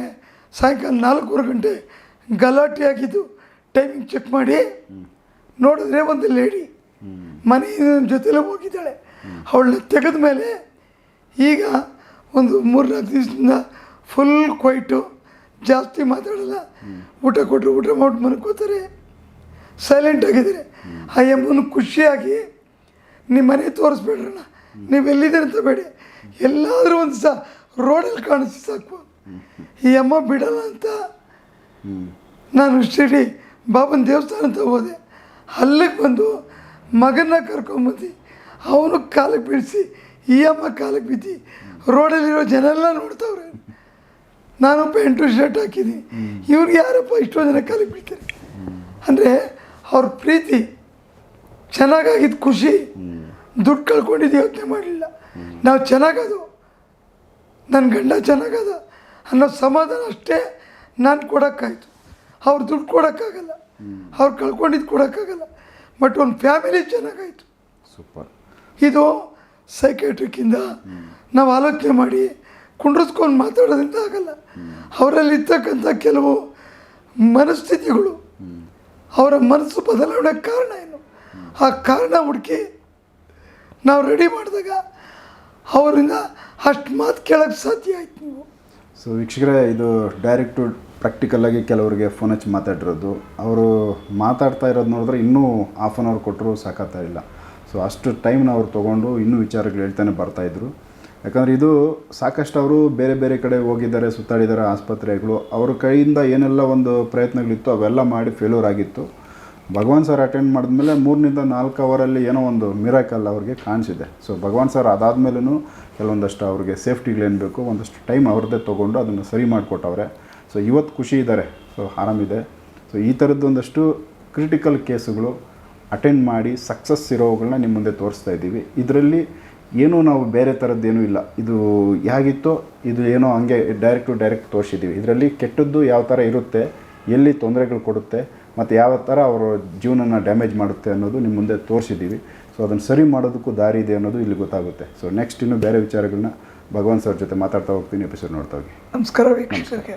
ಸಾಯಂಕಾಲ ನಾಲ್ಕೂವರೆ ಗಂಟೆ ಗಲಾಟೆ ಆಗಿದ್ದು ಟೈಮಿಂಗ್ ಚೆಕ್ ಮಾಡಿ ನೋಡಿದ್ರೆ ಒಂದು ಲೇಡಿ ಮನೆ ಜೊತೆಲೇ ಹೋಗಿದ್ದಾಳೆ. ಅವಳನ್ನ ತೆಗೆದ ಮೇಲೆ ಈಗ ಒಂದು ಮೂರ್ನಾಲ್ಕು ದಿವಸದಿಂದ ಫುಲ್ ಕ್ವೈಟು ಜಾಸ್ತಿ ಮಾತಾಡಲ್ಲ. ಊಟ ಕೊಟ್ಟರು ಊಟ ಮಾಡಿ ಮನ್ಕೋತಾರೆ ಸೈಲೆಂಟ್ ಆಗಿದ್ದಾರೆ. ಆ ಎಮ್ಮನ್ನು ಖುಷಿಯಾಗಿ ನಿಮ್ಮ ಮನೆ ತೋರಿಸ್ಬೇಡ್ರಣ್ಣ. ನೀವು ಎಲ್ಲಿದ್ದೀರ ಅಂತ ಬೇಡಿ. ಎಲ್ಲಾದರೂ ಒಂದು ಸಹ ರೋಡಲ್ಲಿ ಕಾಣಿಸಿ ಸಾಕು. ಈ ಅಮ್ಮ ಬಿಡಲ್ಲ ಅಂತ ನಾನು ಶಿರಡಿ ಬಾಬನ ದೇವಸ್ಥಾನ ಅಂತ ಹೋದೆ. ಅಲ್ಲಿಗೆ ಬಂದು ಮಗನ್ನ ಕರ್ಕೊಂಬಂದು ಅವನು ಕಾಲಕ್ಕೆ ಬೀಳಿಸಿ, ಈ ಅಮ್ಮ ಕಾಲಕ್ಕೆ ಬಿದ್ದು ರೋಡಲ್ಲಿರೋ ಜನ ಎಲ್ಲ ನೋಡ್ತಾವ್ರೆ. ನಾನು ಪ್ಯಾಂಟು ಶರ್ಟ್ ಹಾಕಿದ್ದೀನಿ. ಇವ್ರಿಗೆ ಯಾರಪ್ಪ ಇಷ್ಟೋ ಜನ ಕಾಲಿಗೆ ಬಿಡ್ತಾರೆ ಅಂದರೆ ಅವ್ರ ಪ್ರೀತಿ ಚೆನ್ನಾಗಾಗಿದ್ದು ಖುಷಿ ದುಡ್ಡು ಕಳ್ಕೊಂಡಿದ್ದು ಯೋಚನೆ ಮಾಡಲಿಲ್ಲ. ನಾವು ಚೆನ್ನಾಗದು. ನನ್ನ ಗಂಡ ಚೆನ್ನಾಗದ ಅನ್ನೋ ಸಮಾಧಾನ ಅಷ್ಟೇ ನಾನು ಕೊಡೋಕ್ಕಾಯ್ತು. ಅವ್ರು ದುಡ್ಡು ಕೊಡೋಕ್ಕಾಗಲ್ಲ. ಅವ್ರು ಕಳ್ಕೊಂಡಿದ್ದು ಕೊಡೋಕ್ಕಾಗಲ್ಲ. ಬಟ್ ಒಂದು ಫ್ಯಾಮಿಲಿ ಚೆನ್ನಾಗಾಯಿತು. ಸೂಪರ್. ಇದು ಸೈಕ್ಯಾಟ್ರಿಕ್ಕಿಂದ ನಾವು ಆಲೋಚನೆ ಮಾಡಿ ಕುಂಡ್ರಿಸ್ಕೊಂಡು ಮಾತಾಡೋದ್ರಿಂದ ಆಗಲ್ಲ. ಅವರಲ್ಲಿ ಇರ್ತಕ್ಕಂಥ ಕೆಲವು ಮನಸ್ಥಿತಿಗಳು, ಅವರ ಮನಸ್ಸು ಬದಲಾವಣೆ ಕಾರಣ ಏನು? ಆ ಕಾರಣ ಹುಡುಕಿ ನಾವು ರೆಡಿ ಮಾಡಿದಾಗ ಅವರಿಂದ ಅಷ್ಟು ಮಾತು ಕೇಳೋಕ್ಕೆ ಸಾಧ್ಯ ಆಯ್ತು ನೀವು. ಸೊ ವೀಕ್ಷಕರೇ, ಇದು ಡೈರೆಕ್ಟು ಪ್ರಾಕ್ಟಿಕಲಾಗಿ ಕೆಲವರಿಗೆ ಫೋನ್ ಹಚ್ಚಿ ಮಾತಾಡಿರೋದು. ಅವರು ಮಾತಾಡ್ತಾ ಇರೋದು ನೋಡಿದ್ರೆ ಇನ್ನೂ ಹಾಫ್ ಆನ್ ಅವರ್ ಕೊಟ್ಟರು ಸಾಕಾಗ್ತಾ ಇಲ್ಲ. ಸೊ ಅಷ್ಟು ಟೈಮ್ನ ಅವ್ರು ತೊಗೊಂಡು ಇನ್ನೂ ವಿಚಾರಗಳು ಹೇಳ್ತಾನೆ ಬರ್ತಾಯಿದ್ರು ಯಾಕಂದರೆ ಇದು ಸಾಕಷ್ಟು ಅವರು ಬೇರೆ ಬೇರೆ ಕಡೆ ಹೋಗಿದ್ದಾರೆ, ಸುತ್ತಾಡಿದ್ದಾರೆ ಆಸ್ಪತ್ರೆಗಳು. ಅವ್ರ ಕೈಯಿಂದ ಏನೆಲ್ಲ ಒಂದು ಪ್ರಯತ್ನಗಳಿತ್ತು, ಅವೆಲ್ಲ ಮಾಡಿ ಫೇಲ್ಯೂರ್ ಆಗಿತ್ತು. ಭಗವಾನ್ ಸರ್ ಅಟೆಂಡ್ ಮಾಡಿದ್ಮೇಲೆ ಮೂರರಿಂದ ನಾಲ್ಕು ಅವರಲ್ಲಿ ಏನೋ ಒಂದು ಮಿರಾಕಲ್ ಅವ್ರಿಗೆ ಕಾಣಿಸಿದೆ. ಸೊ ಭಗವಾನ್ ಸರ್ ಅದಾದಮೇಲೂ ಕೆಲವೊಂದಷ್ಟು ಅವ್ರಿಗೆ ಸೇಫ್ಟಿಗಳೇನು ಬೇಕು, ಒಂದಷ್ಟು ಟೈಮ್ ಅವ್ರದ್ದೇ ತೊಗೊಂಡು ಅದನ್ನು ಸರಿ ಮಾಡಿಕೊಟ್ಟವ್ರೆ. ಸೊ ಇವತ್ತು ಖುಷಿ ಇದ್ದಾರೆ ಸೊ ಆರಾಮಿದೆ. ಸೊ ಈ ಥರದ್ದು ಒಂದಷ್ಟು ಕ್ರಿಟಿಕಲ್ ಕೇಸುಗಳು ಅಟೆಂಡ್ ಮಾಡಿ ಸಕ್ಸಸ್ ಇರೋವುಗಳನ್ನ ನಿಮ್ಮ ಮುಂದೆ ತೋರಿಸ್ತಾ ಇದ್ದೀವಿ. ಇದರಲ್ಲಿ ಏನೂ ನಾವು ಬೇರೆ ಥರದ್ದೇನೂ ಇಲ್ಲ. ಇದು ಹೇಗಿತ್ತೋ ಇದು ಏನೋ ಹಂಗೆ ಡೈರೆಕ್ಟ್ ಟು ಡೈರೆಕ್ಟ್ ತೋರಿಸಿದ್ದೀವಿ ಇದರಲ್ಲಿ ಕೆಟ್ಟದ್ದು ಯಾವ ಥರ ಇರುತ್ತೆ ಎಲ್ಲಿ ತೊಂದರೆಗಳು ಕೊಡುತ್ತೆ ಮತ್ತು ಯಾವ ಥರ ಅವರ ಜೀವನನ ಡ್ಯಾಮೇಜ್ ಮಾಡುತ್ತೆ ಅನ್ನೋದು ನಿಮ್ಮ ಮುಂದೆ ತೋರಿಸಿದ್ದೀವಿ ಸೊ ಅದನ್ನು ಸರಿ ಮಾಡೋದಕ್ಕೂ ದಾರಿ ಇದೆ ಅನ್ನೋದು ಇಲ್ಲಿ ಗೊತ್ತಾಗುತ್ತೆ. ಸೊ ನೆಕ್ಸ್ಟ್ ಇನ್ನು ಬೇರೆ ವಿಚಾರಗಳನ್ನ ಭಗವಾನ್ ಸರ್ ಜೊತೆ ಮಾತಾಡ್ತಾ ಹೋಗ್ತೀನಿ ಎಪಿಸೋಡ್ ನೋಡ್ತಾ ಹೋಗಿ. ನಮಸ್ಕಾರ ವೀಕ್ಷಕರಿಗೆ